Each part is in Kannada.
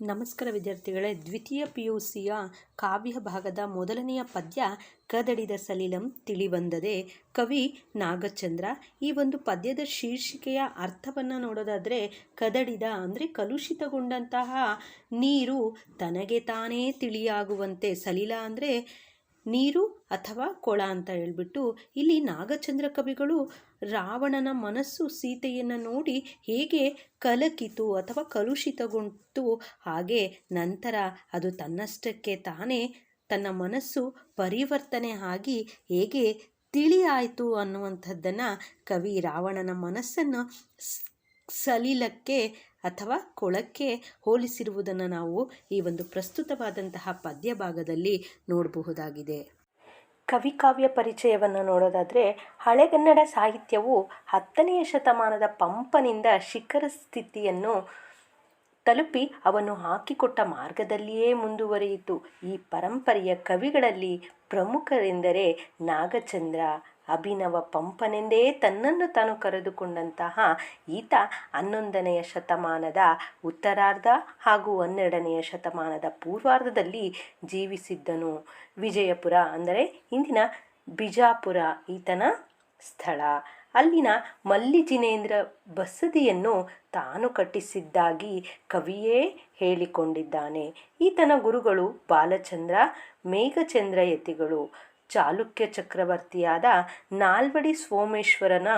ನಮಸ್ಕಾರ ವಿದ್ಯಾರ್ಥಿಗಳೇ, ದ್ವಿತೀಯ ಪಿ ಯು ಸಿಯ ಕಾವ್ಯ ಭಾಗದ ಮೊದಲನೆಯ ಪದ್ಯ ಕದಡಿದ ಸಲಿಲಂ ತಿಳಿಬಂದದೆ, ಕವಿ ನಾಗಚಂದ್ರ, ಈ ಒಂದು ಪದ್ಯದ ಶೀರ್ಷಿಕೆಯ ಅರ್ಥವನ್ನು ನೋಡೋದಾದರೆ ಕದಡಿದ ಅಂದರೆ ಕಲುಷಿತಗೊಂಡಂತಹ ನೀರು ತನಗೆ ತಾನೇ ತಿಳಿಯಾಗುವಂತೆ, ಸಲಿಲ ಅಂದರೆ ನೀರು ಅಥವಾ ಕೊಳ ಅಂತ ಹೇಳ್ಬಿಟ್ಟು ಇಲ್ಲಿ ನಾಗಚಂದ್ರ ಕವಿಗಳು ರಾವಣನ ಮನಸ್ಸು ಸೀತೆಯನ್ನು ನೋಡಿ ಹೇಗೆ ಕಲಕಿತು ಅಥವಾ ಕಲುಷಿತಗೊಂಡಿತು ಹಾಗೆ ನಂತರ ಅದು ತನ್ನಷ್ಟಕ್ಕೆ ತಾನೇ ತನ್ನ ಮನಸ್ಸು ಪರಿವರ್ತನೆ ಆಗಿ ಹೇಗೆ ತಿಳಿಯಾಯಿತು ಅನ್ನುವಂಥದ್ದನ್ನು ಕವಿ ರಾವಣನ ಮನಸ್ಸನ್ನು ಸಲಿಲಕ್ಕೆ ಅಥವಾ ಕೊಳಕ್ಕೆ ಹೋಲಿಸಿರುವುದನ್ನು ನಾವು ಈ ಒಂದು ಪ್ರಸ್ತುತವಾದಂತಹ ಪದ್ಯ ಭಾಗದಲ್ಲಿ ನೋಡಬಹುದಾಗಿದೆ ಕವಿಕಾವ್ಯ ಪರಿಚಯವನ್ನು ನೋಡೋದಾದರೆ ಹಳೆಗನ್ನಡ ಸಾಹಿತ್ಯವು ಹತ್ತನೆಯ ಶತಮಾನದ ಪಂಪನಿಂದ ಶಿಖರ ಸ್ಥಿತಿಯನ್ನು ತಲುಪಿ ಅವನು ಹಾಕಿಕೊಟ್ಟ ಮಾರ್ಗದಲ್ಲಿಯೇ ಮುಂದುವರಿಯಿತು. ಈ ಪರಂಪರೆಯ ಕವಿಗಳಲ್ಲಿ ಪ್ರಮುಖರೆಂದರೆ ನಾಗಚಂದ್ರ ಅಭಿನವ ಪಂಪನೆಂದೇ ತನ್ನನ್ನು ತಾನು ಕರೆದುಕೊಂಡಂತಹ ಈತ ಹನ್ನೊಂದನೆಯ ಶತಮಾನದ ಉತ್ತರಾರ್ಧ ಹಾಗೂ ಹನ್ನೆರಡನೆಯ ಶತಮಾನದ ಪೂರ್ವಾರ್ಧದಲ್ಲಿ ಜೀವಿಸಿದ್ದನು. ವಿಜಯಪುರ ಅಂದರೆ ಇಂದಿನ ಬಿಜಾಪುರ ಈತನ ಸ್ಥಳ. ಅಲ್ಲಿನ ಮಲ್ಲಿಜಿನೇಂದ್ರ ಬಸದಿಯನ್ನು ತಾನು ಕಟ್ಟಿಸಿದ್ದಾಗಿ ಕವಿಯೇ ಹೇಳಿಕೊಂಡಿದ್ದಾನೆ. ಈತನ ಗುರುಗಳು ಬಾಲಚಂದ್ರ, ಮೇಘಚಂದ್ರ ಯತಿಗಳು. ಚಾಲುಕ್ಯ ಚಕ್ರವರ್ತಿಯಾದ ನಾಲ್ವಡಿ ಸೋಮೇಶ್ವರನ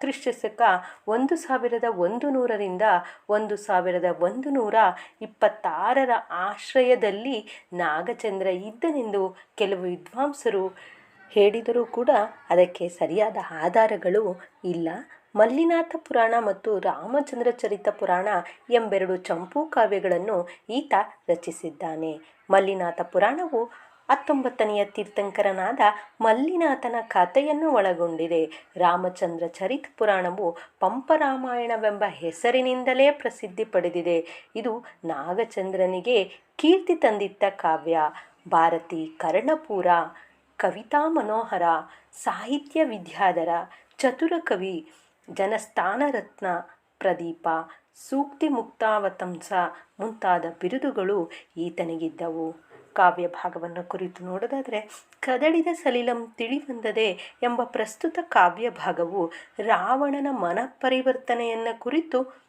ಕ್ರಿಸ್ತಶಕ ಒಂದು ಸಾವಿರದ ಒಂದು ನೂರರಿಂದ ಒಂದು ಸಾವಿರದ ಒಂದು ನೂರ ಇಪ್ಪತ್ತಾರರ ಆಶ್ರಯದಲ್ಲಿ ನಾಗಚಂದ್ರ ಇದ್ದನೆಂದು ಕೆಲವು ವಿದ್ವಾಂಸರು ಹೇಳಿದರೂ ಕೂಡ ಅದಕ್ಕೆ ಸರಿಯಾದ ಆಧಾರಗಳು ಇಲ್ಲ. ಮಲ್ಲಿನಾಥ ಪುರಾಣ ಮತ್ತು ರಾಮಚಂದ್ರ ಚರಿತ ಪುರಾಣ ಎಂಬೆರಡು ಚಂಪೂ ಕಾವ್ಯಗಳನ್ನು ಈತ ರಚಿಸಿದ್ದಾನೆ. ಮಲ್ಲಿನಾಥ ಪುರಾಣವು ಹತ್ತೊಂಬತ್ತನೆಯ ತೀರ್ಥಂಕರನಾದ ಮಲ್ಲಿನಾಥನ ಕಥೆಯನ್ನು ಒಳಗೊಂಡಿದೆ. ರಾಮಚಂದ್ರ ಚರಿತ್ ಪುರಾಣವು ಪಂಪರಾಮಾಯಣವೆಂಬ ಹೆಸರಿನಿಂದಲೇ ಪ್ರಸಿದ್ಧಿ ಪಡೆದಿದೆ. ಇದು ನಾಗಚಂದ್ರನಿಗೆ ಕೀರ್ತಿ ತಂದಿತ್ತ ಕಾವ್ಯ. ಭಾರತಿ ಕರ್ಣಪೂರ, ಕವಿತಾ ಮನೋಹರ, ಸಾಹಿತ್ಯ ವಿದ್ಯಾಧರ ಜನಸ್ಥಾನ ಜನಸ್ಥಾನರತ್ನ ಪ್ರದೀಪ ಸೂಕ್ತಿ ಮುಕ್ತಾವತಂಸ ಮುಂತಾದ ಬಿರುದುಗಳು ಈತನಿಗಿದ್ದವು. ಕಾವ್ಯ ಭಾಗವನ್ನು ಕುರಿತು ನೋಡೋದಾದರೆ, ಕದಡಿದ ಸಲಿಲಂ ತಿಳಿಬಂದದೆ ಎಂಬ ಪ್ರಸ್ತುತ ಕಾವ್ಯ ಭಾಗವು ರಾವಣನ ಮನಪರಿವರ್ತನೆಯನ್ನು ಕುರಿತು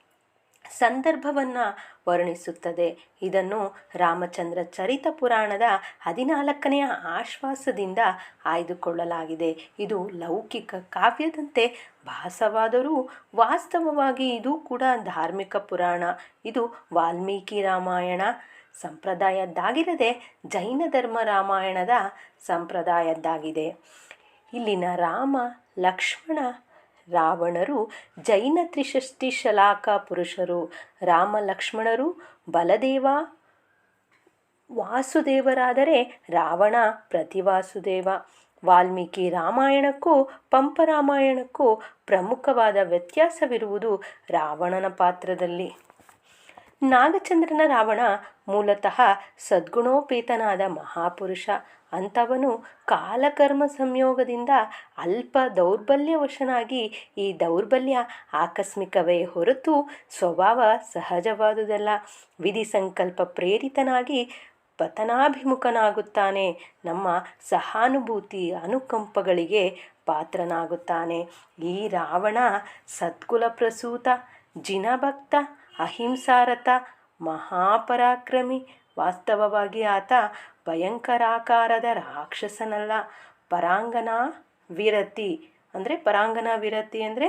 ಸಂದರ್ಭವನ್ನು ವರ್ಣಿಸುತ್ತದೆ. ಇದನ್ನು ರಾಮಚಂದ್ರ ಚರಿತ ಪುರಾಣದ ಹದಿನಾಲ್ಕನೆಯ ಆಶ್ವಾಸದಿಂದ ಆಯ್ದುಕೊಳ್ಳಲಾಗಿದೆ. ಇದು ಲೌಕಿಕ ಕಾವ್ಯದಂತೆ ಭಾಸವಾದರೂ ವಾಸ್ತವವಾಗಿ ಇದು ಕೂಡ ಧಾರ್ಮಿಕ ಪುರಾಣ. ಇದು ವಾಲ್ಮೀಕಿ ರಾಮಾಯಣ. ಸಂಪ್ರದಾಯದ್ದಾಗಿರದೆ ಜೈನ ಧರ್ಮ ರಾಮಾಯಣದ ಸಂಪ್ರದಾಯದ್ದಾಗಿದೆ. ಇಲ್ಲಿನ ರಾಮ, ಲಕ್ಷ್ಮಣ, ರಾವಣರು ಜೈನ ತ್ರಿಷಷ್ಟಿ ಶಲಾಕ ಪುರುಷರು. ರಾಮ, ಲಕ್ಷ್ಮಣರು ಬಲದೇವ, ವಾಸುದೇವರಾದರೆ ರಾವಣ, ಪ್ರತಿವಾಸುದೇವ. ವಾಲ್ಮೀಕಿ ರಾಮಾಯಣಕ್ಕೂ ಪಂಪರಾಮಾಯಣಕ್ಕೂ ಪ್ರಮುಖವಾದ ವ್ಯತ್ಯಾಸವಿರುವುದು ರಾವಣನ ಪಾತ್ರದಲ್ಲಿ. ನಾಗಚಂದ್ರನ ರಾವಣ ಮೂಲತಃ ಸದ್ಗುಣೋಪೇತನಾದ ಮಹಾಪುರುಷ. ಅಂಥವನು ಕಾಲಕರ್ಮ ಸಂಯೋಗದಿಂದ ಅಲ್ಪ ದೌರ್ಬಲ್ಯವಶನಾಗಿ ಈ ದೌರ್ಬಲ್ಯ ಆಕಸ್ಮಿಕವೇ ಹೊರತು ಸ್ವಭಾವ ಸಹಜವಾದುದಲ್ಲ. ವಿಧಿ ಸಂಕಲ್ಪ ಪ್ರೇರಿತನಾಗಿ ಪತನಾಭಿಮುಖನಾಗುತ್ತಾನೆ. ನಮ್ಮ ಸಹಾನುಭೂತಿ ಅನುಕಂಪಗಳಿಗೆ ಪಾತ್ರನಾಗುತ್ತಾನೆ. ಈ ರಾವಣ ಸತ್ಕುಲ ಪ್ರಸೂತ ಜಿನಭಕ್ತ ಅಹಿಂಸಾರತ ಮಹಾಪರಾಕ್ರಮಿ. ವಾಸ್ತವವಾಗಿ ಆತ ಭಯಂಕರಾಕಾರದ ರಾಕ್ಷಸನಲ್ಲ. ಪರಾಂಗನ ವಿರತಿ. ಅಂದರೆ ಪರಾಂಗನ ವಿರತಿ ಅಂದರೆ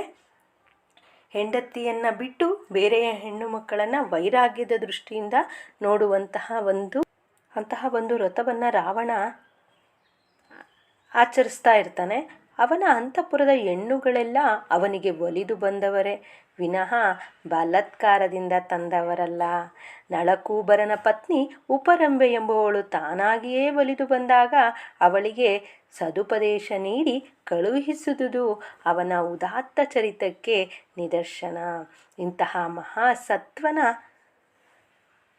ಹೆಂಡತಿಯನ್ನು ಬಿಟ್ಟು ಬೇರೆಯ ಹೆಣ್ಣು ಮಕ್ಕಳನ್ನು ವೈರಾಗ್ಯದ ದೃಷ್ಟಿಯಿಂದ ನೋಡುವಂತಹ ಒಂದು, ಅಂತಹ ಒಂದು ವ್ರತವನ್ನು ರಾವಣ ಆಚರಿಸ್ತಾ ಇರ್ತಾನೆ. ಅವನ ಅಂತಃಪುರದ ಹೆಣ್ಣುಗಳೆಲ್ಲ ಅವನಿಗೆ ಒಲಿದು ಬಂದವರೇ. ವಿನಃ ಬಲಾತ್ಕಾರದಿಂದ ತಂದವರಲ್ಲ. ನಳಕೂಬರನ ಪತ್ನಿ ಉಪರಂಬೆ ಎಂಬುವಳು ತಾನಾಗಿಯೇ ಒಲಿದು ಬಂದಾಗ ಅವಳಿಗೆ ಸದುಪದೇಶ ನೀಡಿ ಕಳುಹಿಸುವುದು ಅವನ ಉದಾತ್ತ ಚರಿತಕ್ಕೆ ನಿದರ್ಶನ. ಇಂತಹ ಮಹಾಸತ್ವನ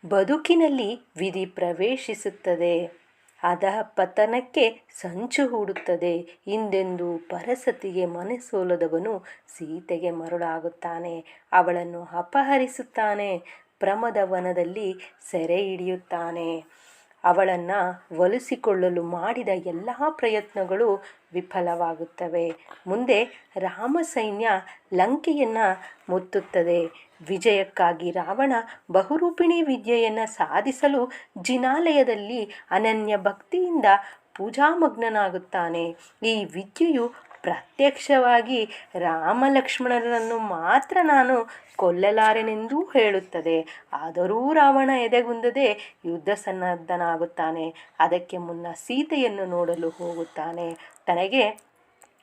ಬದುಕಿನಲ್ಲಿ ವಿಧಿ ಪ್ರವೇಶಿಸುತ್ತದೆ. ಅಧಃ ಪತನಕ್ಕೆ ಸಂಚು ಹೂಡುತ್ತದೆ. ಹಿಂದೆಂದು ಪರಸತಿಗೆ ಮನಸೋಲದವನು ಸೀತೆಗೆ ಮರುಳಾಗುತ್ತಾನೆ. ಅವಳನ್ನು ಅಪಹರಿಸುತ್ತಾನೆ. ಪ್ರಮದವನದಲ್ಲಿ ಸೆರೆ ಹಿಡಿಯುತ್ತಾನೆ. ಅವಳನ್ನು ಒಲಿಸಿಕೊಳ್ಳಲು ಮಾಡಿದ ಎಲ್ಲ ಪ್ರಯತ್ನಗಳು ವಿಫಲವಾಗುತ್ತವೆ. ಮುಂದೆ ರಾಮ ಸೈನ್ಯ ಲಂಕೆಯನ್ನು ಮುತ್ತುತ್ತದೆ. ವಿಜಯಕ್ಕಾಗಿ ರಾವಣ ಬಹುರೂಪಿಣಿ ವಿದ್ಯೆಯನ್ನು ಸಾಧಿಸಲು ಜಿನಾಲಯದಲ್ಲಿ ಅನನ್ಯ ಭಕ್ತಿಯಿಂದ ಪೂಜಾಮಗ್ನನಾಗುತ್ತಾನೆ. ಈ ವಿದ್ಯೆಯು ಪ್ರತ್ಯಕ್ಷವಾಗಿ ರಾಮಲಕ್ಷ್ಮಣರನ್ನು ಮಾತ್ರ ನಾನು ಕೊಲ್ಲಲಾರೆನೆಂದೂ ಹೇಳುತ್ತದೆ. ಆದರೂ ರಾವಣ ಎದೆಗುಂದದೆ ಯುದ್ಧ ಸನ್ನದ್ಧನಾಗುತ್ತಾನೆ. ಅದಕ್ಕೆ ಮುನ್ನ ಸೀತೆಯನ್ನು ನೋಡಲು ಹೋಗುತ್ತಾನೆ. ತನಗೆ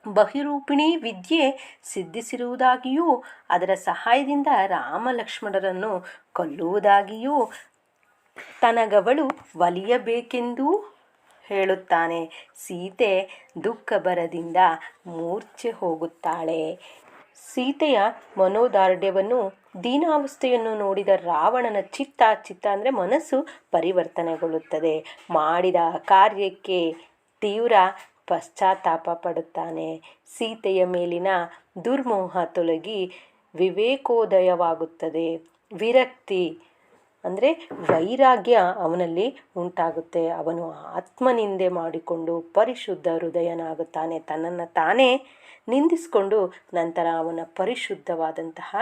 ಬಹಿರೂಪಿಣಿ ವಿದ್ಯೆ ಸಿದ್ಧಿಸಿರುವುದಾಗಿಯೂ, ಅದರ ಸಹಾಯದಿಂದ ರಾಮ ಲಕ್ಷ್ಮಣರನ್ನು ಕೊಲ್ಲುವುದಾಗಿಯೂ ತನಗವಳು ಒಲಿಯಬೇಕೆಂದೂ ಹೇಳುತ್ತಾನೆ. ಸೀತೆ ದುಃಖ ಬರದಿಂದ ಮೂರ್ಛೆ ಹೋಗುತ್ತಾಳೆ. ಸೀತೆಯ ಮನೋದಾರ್ಢ್ಯವನ್ನು, ದೀನಾವಸ್ಥೆಯನ್ನು ನೋಡಿದ ರಾವಣನ ಚಿತ್ತ ಚಿತ್ತ ಅಂದರೆ ಮನಸ್ಸು ಪರಿವರ್ತನೆಗೊಳ್ಳುತ್ತದೆ. ಮಾಡಿದ ಕಾರ್ಯಕ್ಕೆ ತೀವ್ರ ಪಶ್ಚಾತ್ತಾಪ ಪಡುತ್ತಾನೆ. ಸೀತೆಯ ಮೇಲಿನ ದುರ್ಮೋಹ ತೊಲಗಿ ವಿವೇಕೋದಯವಾಗುತ್ತದೆ. ವಿರಕ್ತಿ ಅಂದರೆ ವೈರಾಗ್ಯ ಅವನಲ್ಲಿ ಉಂಟಾಗುತ್ತೆ. ಅವನು ಆತ್ಮನಿಂದೆ ಮಾಡಿಕೊಂಡು ಪರಿಶುದ್ಧ ಹೃದಯನಾಗುತ್ತಾನೆ. ತನ್ನನ್ನು ತಾನೇ ನಿಂದಿಸಿಕೊಂಡು ನಂತರ ಅವನ ಪರಿಶುದ್ಧವಾದಂತಹ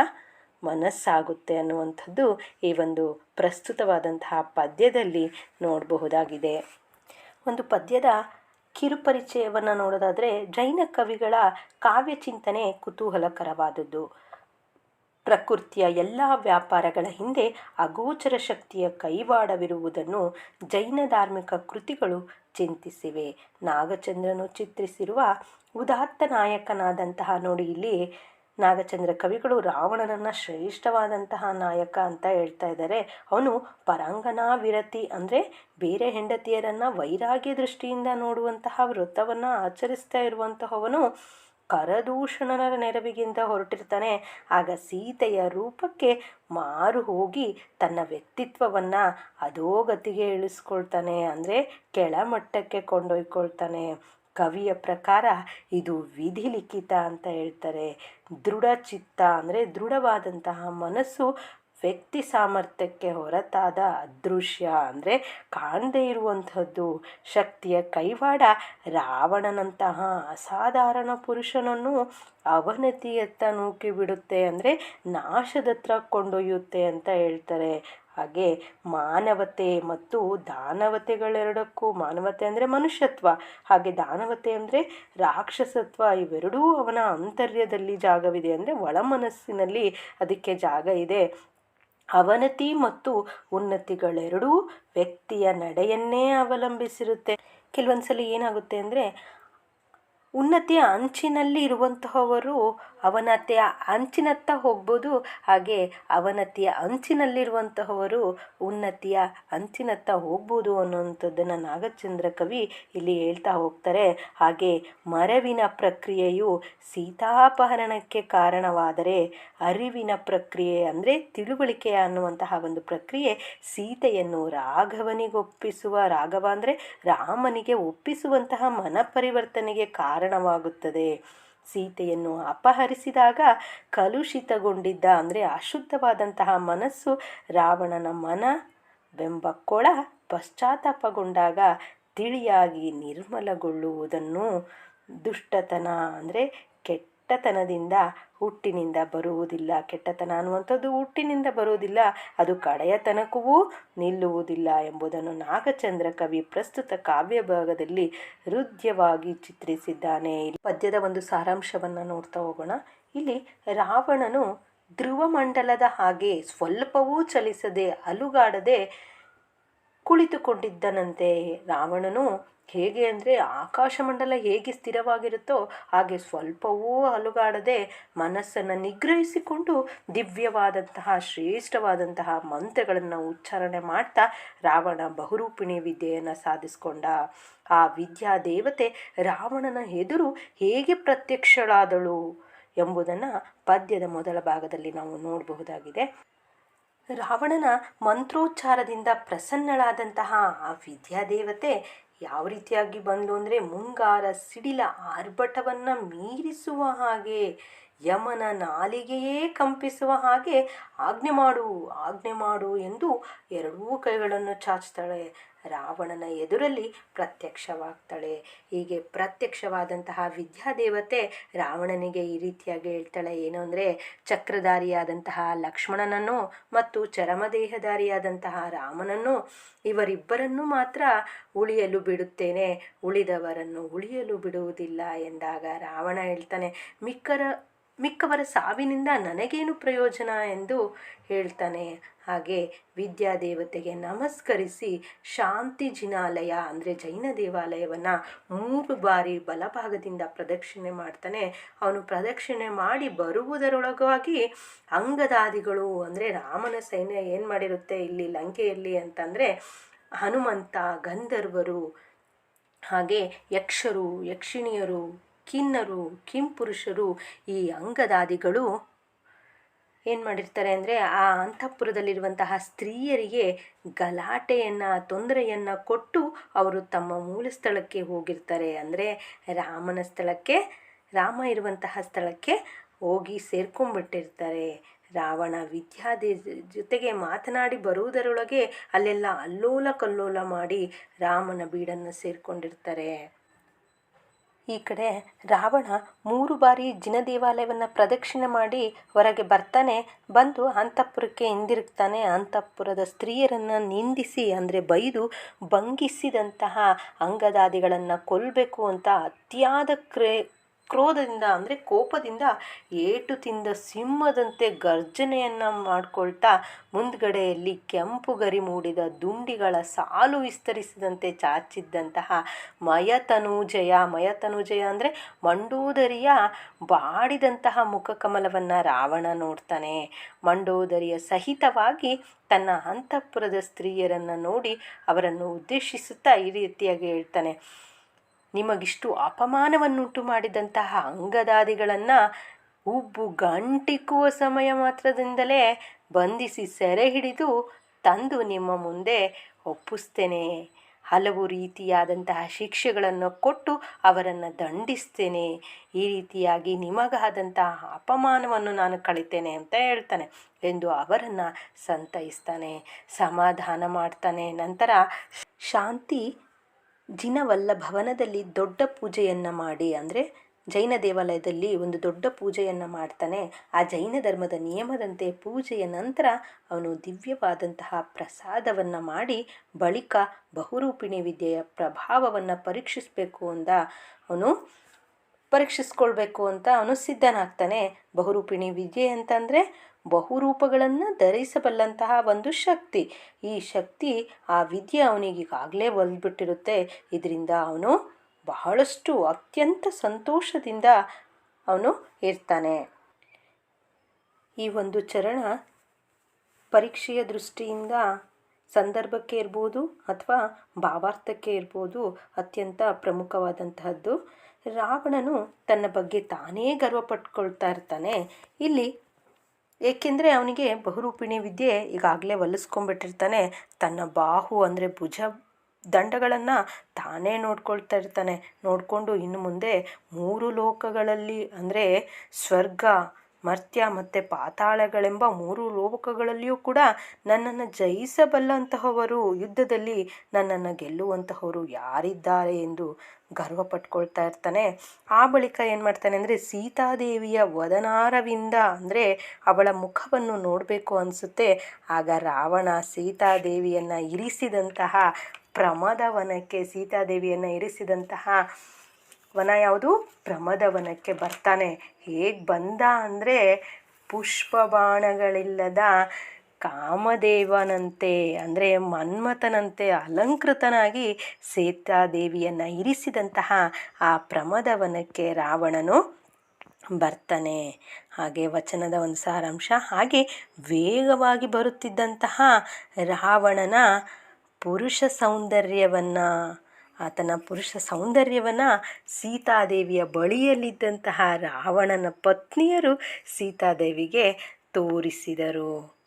ಮನಸ್ಸಾಗುತ್ತೆ ಅನ್ನುವಂಥದ್ದು ಈ ಒಂದು ಪ್ರಸ್ತುತವಾದಂತಹ ಪದ್ಯದಲ್ಲಿ ನೋಡಬಹುದಾಗಿದೆ. ಒಂದು ಪದ್ಯದ ಕಿರುಪರಿಚಯವನ್ನು ನೋಡೋದಾದರೆ ಜೈನ ಕವಿಗಳ ಕಾವ್ಯ ಚಿಂತನೆ ಕುತೂಹಲಕರವಾದದ್ದು. ಪ್ರಕೃತಿಯ ಎಲ್ಲ ವ್ಯಾಪಾರಗಳ ಹಿಂದೆ ಅಗೋಚರ ಶಕ್ತಿಯ ಕೈವಾಡವಿರುವುದನ್ನು ಜೈನ ಧಾರ್ಮಿಕ ಕೃತಿಗಳು ಚಿಂತಿಸಿವೆ. ನಾಗಚಂದ್ರನು ಚಿತ್ರಿಸಿರುವ ಉದಾತ್ತ ನಾಯಕನಾದಂತಹ ನೋಡಿ ಇಲ್ಲಿ ನಾಗಚಂದ್ರ ಕವಿಗಳು ರಾವಣನನ್ನು ಶ್ರೇಷ್ಠವಾದಂತಹ ನಾಯಕ ಅಂತ ಹೇಳ್ತಾ ಇದ್ದಾರೆ. ಅವನು ಪರಾಂಗನಾ ವಿರತಿ ಅಂದರೆ ಬೇರೆ ಹೆಂಡತಿಯರನ್ನು ವೈರಾಗ್ಯ ದೃಷ್ಟಿಯಿಂದ ನೋಡುವಂತಹ ವೃತ್ತವನ್ನು ಆಚರಿಸ್ತಾ ಇರುವಂತಹವನು. ಕರದೂಷಣರ ನೆರವಿಗಿಂತ ಹೊರಟಿರ್ತಾನೆ. ಆಗ ಸೀತೆಯ ರೂಪಕ್ಕೆ ಮಾರು ಹೋಗಿ ತನ್ನ ವ್ಯಕ್ತಿತ್ವವನ್ನು ಅಧೋಗತಿಗೆ ಇಳಿಸ್ಕೊಳ್ತಾನೆ. ಅಂದರೆ ಕೆಳಮಟ್ಟಕ್ಕೆ ಕೊಂಡೊಯ್ಕೊಳ್ತಾನೆ. ಕವಿಯ ಪ್ರಕಾರ ಇದು ವಿಧಿ ಲಿಖಿತ ಅಂತ ಹೇಳ್ತಾರೆ. ದೃಢ ಚಿತ್ತ ಅಂದರೆ ದೃಢವಾದಂತಹ ಮನಸ್ಸು ವ್ಯಕ್ತಿ ಸಾಮರ್ಥ್ಯಕ್ಕೆ ಹೊರತಾದ ಅದೃಶ್ಯ ಅಂದರೆ ಕಾಣದೇ ಇರುವಂಥದ್ದು. ಶಕ್ತಿಯ ಕೈವಾಡ ರಾವಣನಂತಹ ಅಸಾಧಾರಣ ಪುರುಷನನ್ನು ಅವನತಿಯತ್ತ ನೂಕಿ ಬಿಡುತ್ತೆ ಅಂದರೆ ನಾಶದತ್ರ ಕೊಂಡೊಯ್ಯುತ್ತೆ ಅಂತ ಹೇಳ್ತಾರೆ. ಹಾಗೆ ಮಾನವತೆ ಮತ್ತು ದಾನವತೆಗಳೆರಡಕ್ಕೂ ಮಾನವತೆ ಅಂದರೆ ಮನುಷ್ಯತ್ವ. ಹಾಗೆ ದಾನವತೆ ಅಂದರೆ ರಾಕ್ಷಸತ್ವ ಇವೆರಡೂ ಅವನ ಅಂತರ್ಯದಲ್ಲಿ ಜಾಗವಿದೆ ಅಂದರೆ ಒಳ ಮನಸ್ಸಿನಲ್ಲಿ ಅದಕ್ಕೆ ಜಾಗ ಇದೆ. ಅವನತಿ ಮತ್ತು ಉನ್ನತಿಗಳೆರಡೂ ವ್ಯಕ್ತಿಯ ನಡೆಯನ್ನೇ ಅವಲಂಬಿಸಿರುತ್ತೆ. ಕೆಲವೊಂದು ಸಲ ಏನಾಗುತ್ತೆ ಅಂದರೆ ಉನ್ನತಿಯ ಅಂಚಿನಲ್ಲಿ ಇರುವಂತಹವರು ಅವನತಿಯ ಅಂಚಿನತ್ತ ಹೋಗ್ಬೋದು. ಹಾಗೆ ಅವನತಿಯ ಅಂಚಿನಲ್ಲಿರುವಂತಹವರು ಉನ್ನತಿಯ ಅಂಚಿನತ್ತ ಹೋಗ್ಬೋದು ಅನ್ನುವಂಥದ್ದನ್ನು ನಾಗಚಂದ್ರ ಕವಿ ಇಲ್ಲಿ ಹೇಳ್ತಾ ಹೋಗ್ತಾರೆ. ಹಾಗೆ ಮರವಿನ ಪ್ರಕ್ರಿಯೆಯು ಸೀತಾಪಹರಣಕ್ಕೆ ಕಾರಣವಾದರೆ ಅರಿವಿನ ಪ್ರಕ್ರಿಯೆ ಅಂದರೆ ತಿಳುವಳಿಕೆ ಅನ್ನುವಂತಹ ಒಂದು ಪ್ರಕ್ರಿಯೆ ಸೀತೆಯನ್ನು ರಾಘವನಿಗೊಪ್ಪಿಸುವ ರಾಘವ ಅಂದರೆ ರಾಮನಿಗೆ ಒಪ್ಪಿಸುವಂತಹ ಮನಪರಿವರ್ತನೆಗೆ ಕಾರಣವಾಗುತ್ತದೆ. ಸೀತೆಯನ್ನು ಅಪಹರಿಸಿದಾಗ ಕಲುಷಿತಗೊಂಡಿದ್ದ, ಅಂದರೆ ಅಶುದ್ಧವಾದಂತಹ ಮನಸ್ಸು ರಾವಣನ ಮನ ಕೊಳ ಪಶ್ಚಾತ್ತಾಪಗೊಂಡಾಗ ತಿಳಿಯಾಗಿ ನಿರ್ಮಲಗೊಳ್ಳುವುದನ್ನು ದುಷ್ಟತನ, ಅಂದರೆ ಕೆಟ್ಟತನದಿಂದ ಹುಟ್ಟಿನಿಂದ ಬರುವುದಿಲ್ಲ. ಕೆಟ್ಟತನ ಅನ್ನುವಂಥದ್ದು ಹುಟ್ಟಿನಿಂದ ಬರುವುದಿಲ್ಲ. ಅದು ಕಡೆಯತನಕವೂ ನಿಲ್ಲುವುದಿಲ್ಲ ಎಂಬುದನ್ನು ನಾಗಚಂದ್ರ ಕವಿ ಪ್ರಸ್ತುತ ಕಾವ್ಯ ಭಾಗದಲ್ಲಿ ಹೃದಯವಾಗಿ ಚಿತ್ರಿಸಿದ್ದಾನೆ. ಪದ್ಯದ ಒಂದು ಸಾರಾಂಶವನ್ನು ನೋಡ್ತಾ ಹೋಗೋಣ. ಇಲ್ಲಿ ರಾವಣನು ಧ್ರುವ ಮಂಡಲದ ಹಾಗೆ ಸ್ವಲ್ಪವೂ ಚಲಿಸದೆ ಅಲುಗಾಡದೆ ಕುಳಿತುಕೊಂಡಿದ್ದನಂತೆ ರಾವಣನು ಹೇಗೆ ಅಂದರೆ ಆಕಾಶಮಂಡಲ ಹೇಗೆ ಸ್ಥಿರವಾಗಿರುತ್ತೋ ಹಾಗೆ ಸ್ವಲ್ಪವೂ ಅಲುಗಾಡದೆ ಮನಸ್ಸನ್ನು ನಿಗ್ರಹಿಸಿಕೊಂಡು ದಿವ್ಯವಾದಂತಹ, ಶ್ರೇಷ್ಠವಾದಂತಹ ಮಂತ್ರಗಳನ್ನು ಉಚ್ಚಾರಣೆ ಮಾಡ್ತಾ ರಾವಣ ಬಹುರೂಪಿಣಿ ವಿದ್ಯೆಯನ್ನು ಸಾಧಿಸ್ಕೊಂಡ. ಆ ವಿದ್ಯಾ ದೇವತೆ ರಾವಣನ ಎದುರು ಹೇಗೆ ಪ್ರತ್ಯಕ್ಷಳಾದಳು ಎಂಬುದನ್ನು ಪದ್ಯದ ಮೊದಲ ಭಾಗದಲ್ಲಿ ನಾವು ನೋಡಬಹುದಾಗಿದೆ. ರಾವಣನ ಮಂತ್ರೋಚ್ಚಾರದಿಂದ ಪ್ರಸನ್ನಳಾದಂತಹ ಆ ವಿದ್ಯಾದೇವತೆ ಯಾವ ರೀತಿಯಾಗಿ ಬಂದು ಅಂದರೆ ಮುಂಗಾರ ಸಿಡಿಲ ಆರ್ಭಟವನ್ನು ಮೀರಿಸುವ ಹಾಗೆ, ಯಮನ ನಾಲಿಗೆಯೇ ಕಂಪಿಸುವ ಹಾಗೆ ಆಜ್ಞೆ ಮಾಡು ಆಜ್ಞೆ ಮಾಡು ಎಂದು ಎರಡೂ ಕೈಗಳನ್ನು ಚಾಚ್ತಾಳೆ ರಾವಣನ ಎದುರಲ್ಲಿ ಪ್ರತ್ಯಕ್ಷವಾಗ್ತಾಳೆ. ಹೀಗೆ ಪ್ರತ್ಯಕ್ಷವಾದಂತಹ ವಿದ್ಯಾದೇವತೆ ರಾವಣನಿಗೆ ಈ ರೀತಿಯಾಗಿ ಹೇಳ್ತಾಳೆ. ಏನು ಅಂದರೆ, ಚಕ್ರಧಾರಿಯಾದಂತಹ ಲಕ್ಷ್ಮಣನನ್ನು ಮತ್ತು ಚರಮದೇಹಧಾರಿಯಾದಂತಹ ರಾಮನನ್ನು ಇವರಿಬ್ಬರನ್ನು ಮಾತ್ರ ಉಳಿಯಲು ಬಿಡುತ್ತೇನೆ. ಉಳಿದವರನ್ನು ಉಳಿಯಲು ಬಿಡುವುದಿಲ್ಲ ಎಂದಾಗ ರಾವಣ ಹೇಳ್ತಾನೆ, ಮಿಕ್ಕರ, ಮಿಕ್ಕವರ ಸಾವಿನಿಂದ ನನಗೇನು ಪ್ರಯೋಜನ? ಎಂದು ಹೇಳ್ತಾನೆ. ಹಾಗೆ ವಿದ್ಯಾದೇವತೆಗೆ ನಮಸ್ಕರಿಸಿ ಶಾಂತಿ ಜಿನಾಲಯ ಅಂದರೆ ಜೈನ ದೇವಾಲಯವನ್ನು ಮೂರು ಬಾರಿ ಬಲಭಾಗದಿಂದ ಪ್ರದಕ್ಷಿಣೆ ಮಾಡ್ತಾನೆ. ಅವನು ಪ್ರದಕ್ಷಿಣೆ ಮಾಡಿ ಬರುವುದರೊಳಗಾಗಿ ಅಂಗದಾದಿಗಳು ಅಂದರೆ ರಾಮನ ಸೈನ್ಯ ಏನು ಮಾಡಿರುತ್ತೆ ಇಲ್ಲಿ ಲಂಕೆಯಲ್ಲಿ ಅಂತಂದರೆ ಹನುಮಂತ, ಗಂಧರ್ವರು, ಹಾಗೆ ಯಕ್ಷರು, ಯಕ್ಷಿಣಿಯರು, ಕಿನ್ನರು, ಕಿಂಪುರುಷರು ಈ ಅಂಗದಾದಿಗಳು ಏನು ಮಾಡಿರ್ತಾರೆ ಅಂದರೆ ಆ ಅಂತಃಪುರದಲ್ಲಿರುವಂತಹ ಸ್ತ್ರೀಯರಿಗೆ ಗಲಾಟೆಯನ್ನು, ತೊಂದರೆಯನ್ನು ಕೊಟ್ಟು ಅವರು ತಮ್ಮ ಮೂಲ ಸ್ಥಳಕ್ಕೆ ಹೋಗಿರ್ತಾರೆ. ಅಂದರೆ ರಾಮನ ಸ್ಥಳಕ್ಕೆ, ರಾಮ ಇರುವಂತಹ ಸ್ಥಳಕ್ಕೆ ಹೋಗಿ ಸೇರ್ಕೊಂಡ್ಬಿಟ್ಟಿರ್ತಾರೆ. ರಾವಣ ವಿದ್ಯಾದೇ ಜೊತೆಗೆ ಮಾತನಾಡಿ ಬರುವುದರೊಳಗೆ ಅಲ್ಲೆಲ್ಲ ಅಲ್ಲೋಲ ಕಲ್ಲೋಲ ಮಾಡಿ ರಾಮನ ಬೀಡನ್ನು ಸೇರ್ಕೊಂಡಿರ್ತಾರೆ. ಈ ಕಡೆ ರಾವಣ ಮೂರು ಬಾರಿ ಜಿನ ದೇವಾಲಯವನ್ನು ಪ್ರದಕ್ಷಿಣೆ ಮಾಡಿ ಹೊರಗೆ ಬರ್ತಾನೆ, ಬಂದು ಅಂತಃಪುರಕ್ಕೆ ಹಿಂದಿರುಗ್ತಾನೆ. ಅಂತಃಪುರದ ಸ್ತ್ರೀಯರನ್ನು ನಿಂದಿಸಿ, ಅಂದರೆ ಬೈದು ಭಂಗಿಸಿದಂತಹ ಅಂಗದಾದಿಗಳನ್ನು ಕೊಲ್ಲಬೇಕು ಅಂತ ಅತಿಯಾದ ಕ್ರೇ ಕ್ರೋಧದಿಂದ ಅಂದರೆ ಕೋಪದಿಂದ ಏಟು ತಿಂದ ಸಿಂಹದಂತೆ ಗರ್ಜನೆಯನ್ನು ಮಾಡಿಕೊಳ್ತಾ ಮುಂದ್ಗಡೆಯಲ್ಲಿ ಕೆಂಪು ಗರಿ ಮೂಡಿದ ದುಂಡಿಗಳ ಸಾಲು ವಿಸ್ತರಿಸಿದಂತೆ ಚಾಚಿದ್ದಂತಹ ಮಯತನುಜಯ. ಮಯತನುಜಯ ಅಂದರೆ ಮಂಡೋದರಿಯ ಬಾಡಿದಂತಹ ಮುಖಕಮಲವನ್ನು ರಾವಣ ನೋಡ್ತಾನೆ. ಮಂಡೋದರಿಯ ಸಹಿತವಾಗಿ ತನ್ನ ಅಂತಃಪುರದ ಸ್ತ್ರೀಯರನ್ನು ನೋಡಿ ಅವರನ್ನು ಉದ್ದೇಶಿಸುತ್ತಾ ಈ ರೀತಿಯಾಗಿ ಹೇಳ್ತಾನೆ. ನಿಮಗಿಷ್ಟು ಅಪಮಾನವನ್ನುಂಟು ಮಾಡಿದಂತಹ ಅಂಗದಾದಿಗಳನ್ನು ಉಬ್ಬು ಗಂಟಿಕ್ಕುವ ಸಮಯ ಮಾತ್ರದಿಂದಲೇ ಬಂಧಿಸಿ ಸೆರೆ ಹಿಡಿದು ತಂದು ನಿಮ್ಮ ಮುಂದೆ ಒಪ್ಪಿಸ್ತೇನೆ. ಹಲವು ರೀತಿಯಾದಂತಹ ಶಿಕ್ಷೆಗಳನ್ನು ಕೊಟ್ಟು ಅವರನ್ನು ದಂಡಿಸ್ತೇನೆ. ಈ ರೀತಿಯಾಗಿ ನಿಮಗಾದಂತಹ ಅಪಮಾನವನ್ನು ನಾನು ಕಳಿತೇನೆ ಅಂತ ಹೇಳ್ತಾನೆ ಎಂದು ಅವರನ್ನು ಸಂತೈಸ್ತಾನೆ. ಸಮಾಧಾನ ಮಾಡ್ತಾನೆ. ನಂತರ ಶಾಂತಿ ಜಿನವಲ್ಲ ಭವನದಲ್ಲಿ ದೊಡ್ಡ ಪೂಜೆಯನ್ನು ಮಾಡಿ ಅಂದರೆ ಜೈನ ದೇವಾಲಯದಲ್ಲಿ ಒಂದು ದೊಡ್ಡ ಪೂಜೆಯನ್ನು ಮಾಡ್ತಾನೆ. ಆ ಜೈನ ಧರ್ಮದ ನಿಯಮದಂತೆ ಪೂಜೆಯ ನಂತರ ಅವನು ದಿವ್ಯವಾದಂತಹ ಪ್ರಸಾದವನ್ನು ಮಾಡಿ ಬಳಿಕ ಬಹುರೂಪಿಣಿ ವಿದ್ಯೆಯ ಪ್ರಭಾವವನ್ನು ಪರೀಕ್ಷಿಸಬೇಕು ಅಂತ ಅವನು ಪರೀಕ್ಷಿಸ್ಕೊಳ್ಬೇಕು ಅಂತ ಅವನು ಸಿದ್ಧನಾಗ್ತಾನೆ. ಬಹುರೂಪಿಣಿ ವಿದ್ಯೆ ಅಂತಂದರೆ ಬಹುರೂಪಗಳನ್ನು ಧರಿಸಬಲ್ಲಂತಹ ಒಂದು ಶಕ್ತಿ. ಈ ಶಕ್ತಿ ಆ ವಿದ್ಯೆ ಅವನಿಗೀಗಾಗಲೇ ಒಲ್ಬಿಟ್ಟಿರುತ್ತೆ ಇದರಿಂದ ಅವನು ಬಹಳಷ್ಟು ಅತ್ಯಂತ ಸಂತೋಷದಿಂದ ಅವನು ಇರ್ತಾನೆ. ಈ ಒಂದು ಚರಣ ಪರೀಕ್ಷೆಯ ದೃಷ್ಟಿಯಿಂದ ಸಂದರ್ಭಕ್ಕೆ ಇರ್ಬೋದು ಅಥವಾ ಭಾವಾರ್ಥಕ್ಕೆ ಇರ್ಬೋದು ಅತ್ಯಂತ ಪ್ರಮುಖವಾದಂತಹದ್ದು. ರಾವಣನು ತನ್ನ ಬಗ್ಗೆ ತಾನೇ ಗರ್ವ ಪಟ್ಕೊಳ್ತಾ ಇರ್ತಾನೆ. ಇಲ್ಲಿ ಏಕೆಂದರೆ ಅವನಿಗೆ ಬಹುರೂಪಿಣಿ ವಿದ್ಯೆ ಈಗಾಗಲೇ ಒಲಿಸ್ಕೊಂಡ್ಬಿಟ್ಟಿರ್ತಾನೆ ತನ್ನ ಬಾಹು ಅಂದರೆ ಭುಜ ದಂಡಗಳನ್ನು ತಾನೇ ನೋಡ್ಕೊಳ್ತಾ ಇರ್ತಾನೆ. ನೋಡಿಕೊಂಡು ಇನ್ನು ಮುಂದೆ ಮೂರು ಲೋಕಗಳಲ್ಲಿ ಅಂದರೆ ಸ್ವರ್ಗ ಮರ್ತ್ಯ ಮತ್ತು ಪಾತಾಳಗಳೆಂಬ ಮೂರು ಲೋಕಗಳಲ್ಲಿಯೂ ಕೂಡ ನನ್ನನ್ನು ಜಯಿಸಬಲ್ಲಂತಹವರು, ಯುದ್ಧದಲ್ಲಿ ನನ್ನನ್ನು ಗೆಲ್ಲುವಂತಹವರು ಯಾರಿದ್ದಾರೆ ಎಂದು ಗರ್ವ ಪಟ್ಕೊಳ್ತಾ ಇರ್ತಾನೆ. ಆ ಬಳಿಕ ಏನು ಮಾಡ್ತಾನೆ ಅಂದರೆ ಸೀತಾದೇವಿಯ ವದನಾರವಿಂದ ಅಂದರೆ ಅವಳ ಮುಖವನ್ನು ನೋಡಬೇಕು ಅನಿಸುತ್ತೆ. ಆಗ ರಾವಣ ಸೀತಾದೇವಿಯನ್ನು ಇರಿಸಿದಂತಹ ಪ್ರಮದವನಕ್ಕೆ, ಸೀತಾದೇವಿಯನ್ನು ಇರಿಸಿದಂತಹ ವನ ಯಾವುದು? ಪ್ರಮದವನಕ್ಕೆ ಬರ್ತಾನೆ. ಹೇಗೆ ಬಂದ ಅಂದರೆ ಪುಷ್ಪ ಬಾಣಗಳಿಲ್ಲದ ಕಾಮದೇವನಂತೆ, ಅಂದರೆ ಮನ್ಮಥನಂತೆ ಅಲಂಕೃತನಾಗಿ ಸೀತಾದೇವಿಯನ್ನು ಇರಿಸಿದಂತಹ ಆ ಪ್ರಮದವನಕ್ಕೆ ರಾವಣನು ಬರ್ತಾನೆ. ಹಾಗೆ ವಚನದ ಒಂದು ಸಾರಾಂಶ. ಹಾಗೆ ವೇಗವಾಗಿ ಬರುತ್ತಿದ್ದಂತಹ ರಾವಣನ ಪುರುಷ ಸೌಂದರ್ಯವನ್ನು ಆತನ ಪುರುಷ ಸೌಂದರ್ಯವನ್ನು ಸೀತಾದೇವಿಯ ಬಳಿಯಲ್ಲಿದ್ದಂತಹ ರಾವಣನ ಪತ್ನಿಯರು ಸೀತಾದೇವಿಗೆ ತೋರಿಸಿದರು.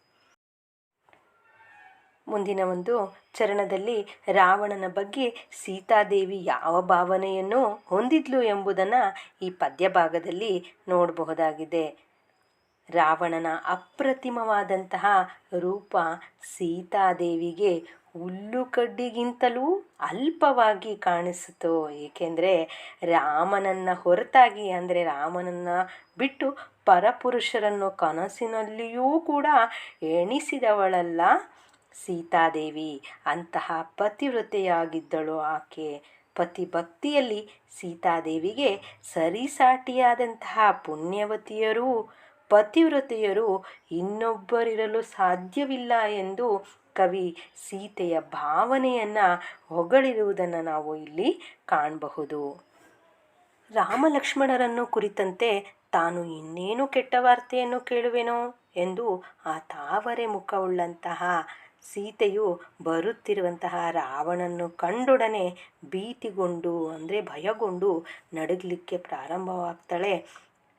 ಮುಂದಿನ ಒಂದು ಚರಣದಲ್ಲಿ ರಾವಣನ ಬಗ್ಗೆ ಸೀತಾದೇವಿ ಯಾವ ಭಾವನೆಯನ್ನು ಹೊಂದಿದ್ಲು ಎಂಬುದನ್ನು ಈ ಪದ್ಯ ಭಾಗದಲ್ಲಿ ನೋಡಬಹುದಾಗಿದೆ. ರಾವಣನ ಅಪ್ರತಿಮವಾದಂತಹ ರೂಪ ಸೀತಾದೇವಿಗೆ ಹುಲ್ಲುಕಡ್ಡಿಗಿಂತಲೂ ಅಲ್ಪವಾಗಿ ಕಾಣಿಸಿತು ಏಕೆಂದರೆ ರಾಮನನ್ನು ಹೊರತಾಗಿ, ಅಂದರೆ ರಾಮನನ್ನು ಬಿಟ್ಟು ಪರಪುರುಷರನ್ನು ಕನಸಿನಲ್ಲಿಯೂ ಕೂಡ ಎಣಿಸಿದವಳಲ್ಲ ಸೀತಾದೇವಿ. ಅಂತಹ ಪತಿವೃತೆಯಾಗಿದ್ದಳು ಆಕೆ. ಪತಿ ಭಕ್ತಿಯಲ್ಲಿ ಸೀತಾದೇವಿಗೆ ಸರಿಸಾಟಿಯಾದಂತಹ ಪುಣ್ಯವತಿಯರು, ಪತಿವ್ರತೆಯರು ಇನ್ನೊಬ್ಬರಿರಲು ಸಾಧ್ಯವಿಲ್ಲ ಎಂದು ಕವಿ ಸೀತೆಯ ಭಾವನೆಯನ್ನು ಹೊಗಳಿರುವುದನ್ನು ನಾವು ಇಲ್ಲಿ ಕಾಣಬಹುದು. ರಾಮಲಕ್ಷ್ಮಣರನ್ನು ಕುರಿತಂತೆ ತಾನು ಇನ್ನೇನು ಕೆಟ್ಟ ವಾರ್ತೆಯನ್ನು ಕೇಳುವೆನೋ ಎಂದು ಆ ತಾವರೆ ಮುಖವುಳ್ಳಂತಹ ಸೀತೆಯು ಬರುತ್ತಿರುವಂತಹ ರಾವಣನ್ನು ಕಂಡೊಡನೆ ಭೀತಿಗೊಂಡು ಅಂದರೆ ಭಯಗೊಂಡು ನಡುಗಲಿಕ್ಕೆ ಪ್ರಾರಂಭವಾಗ್ತಾಳೆ.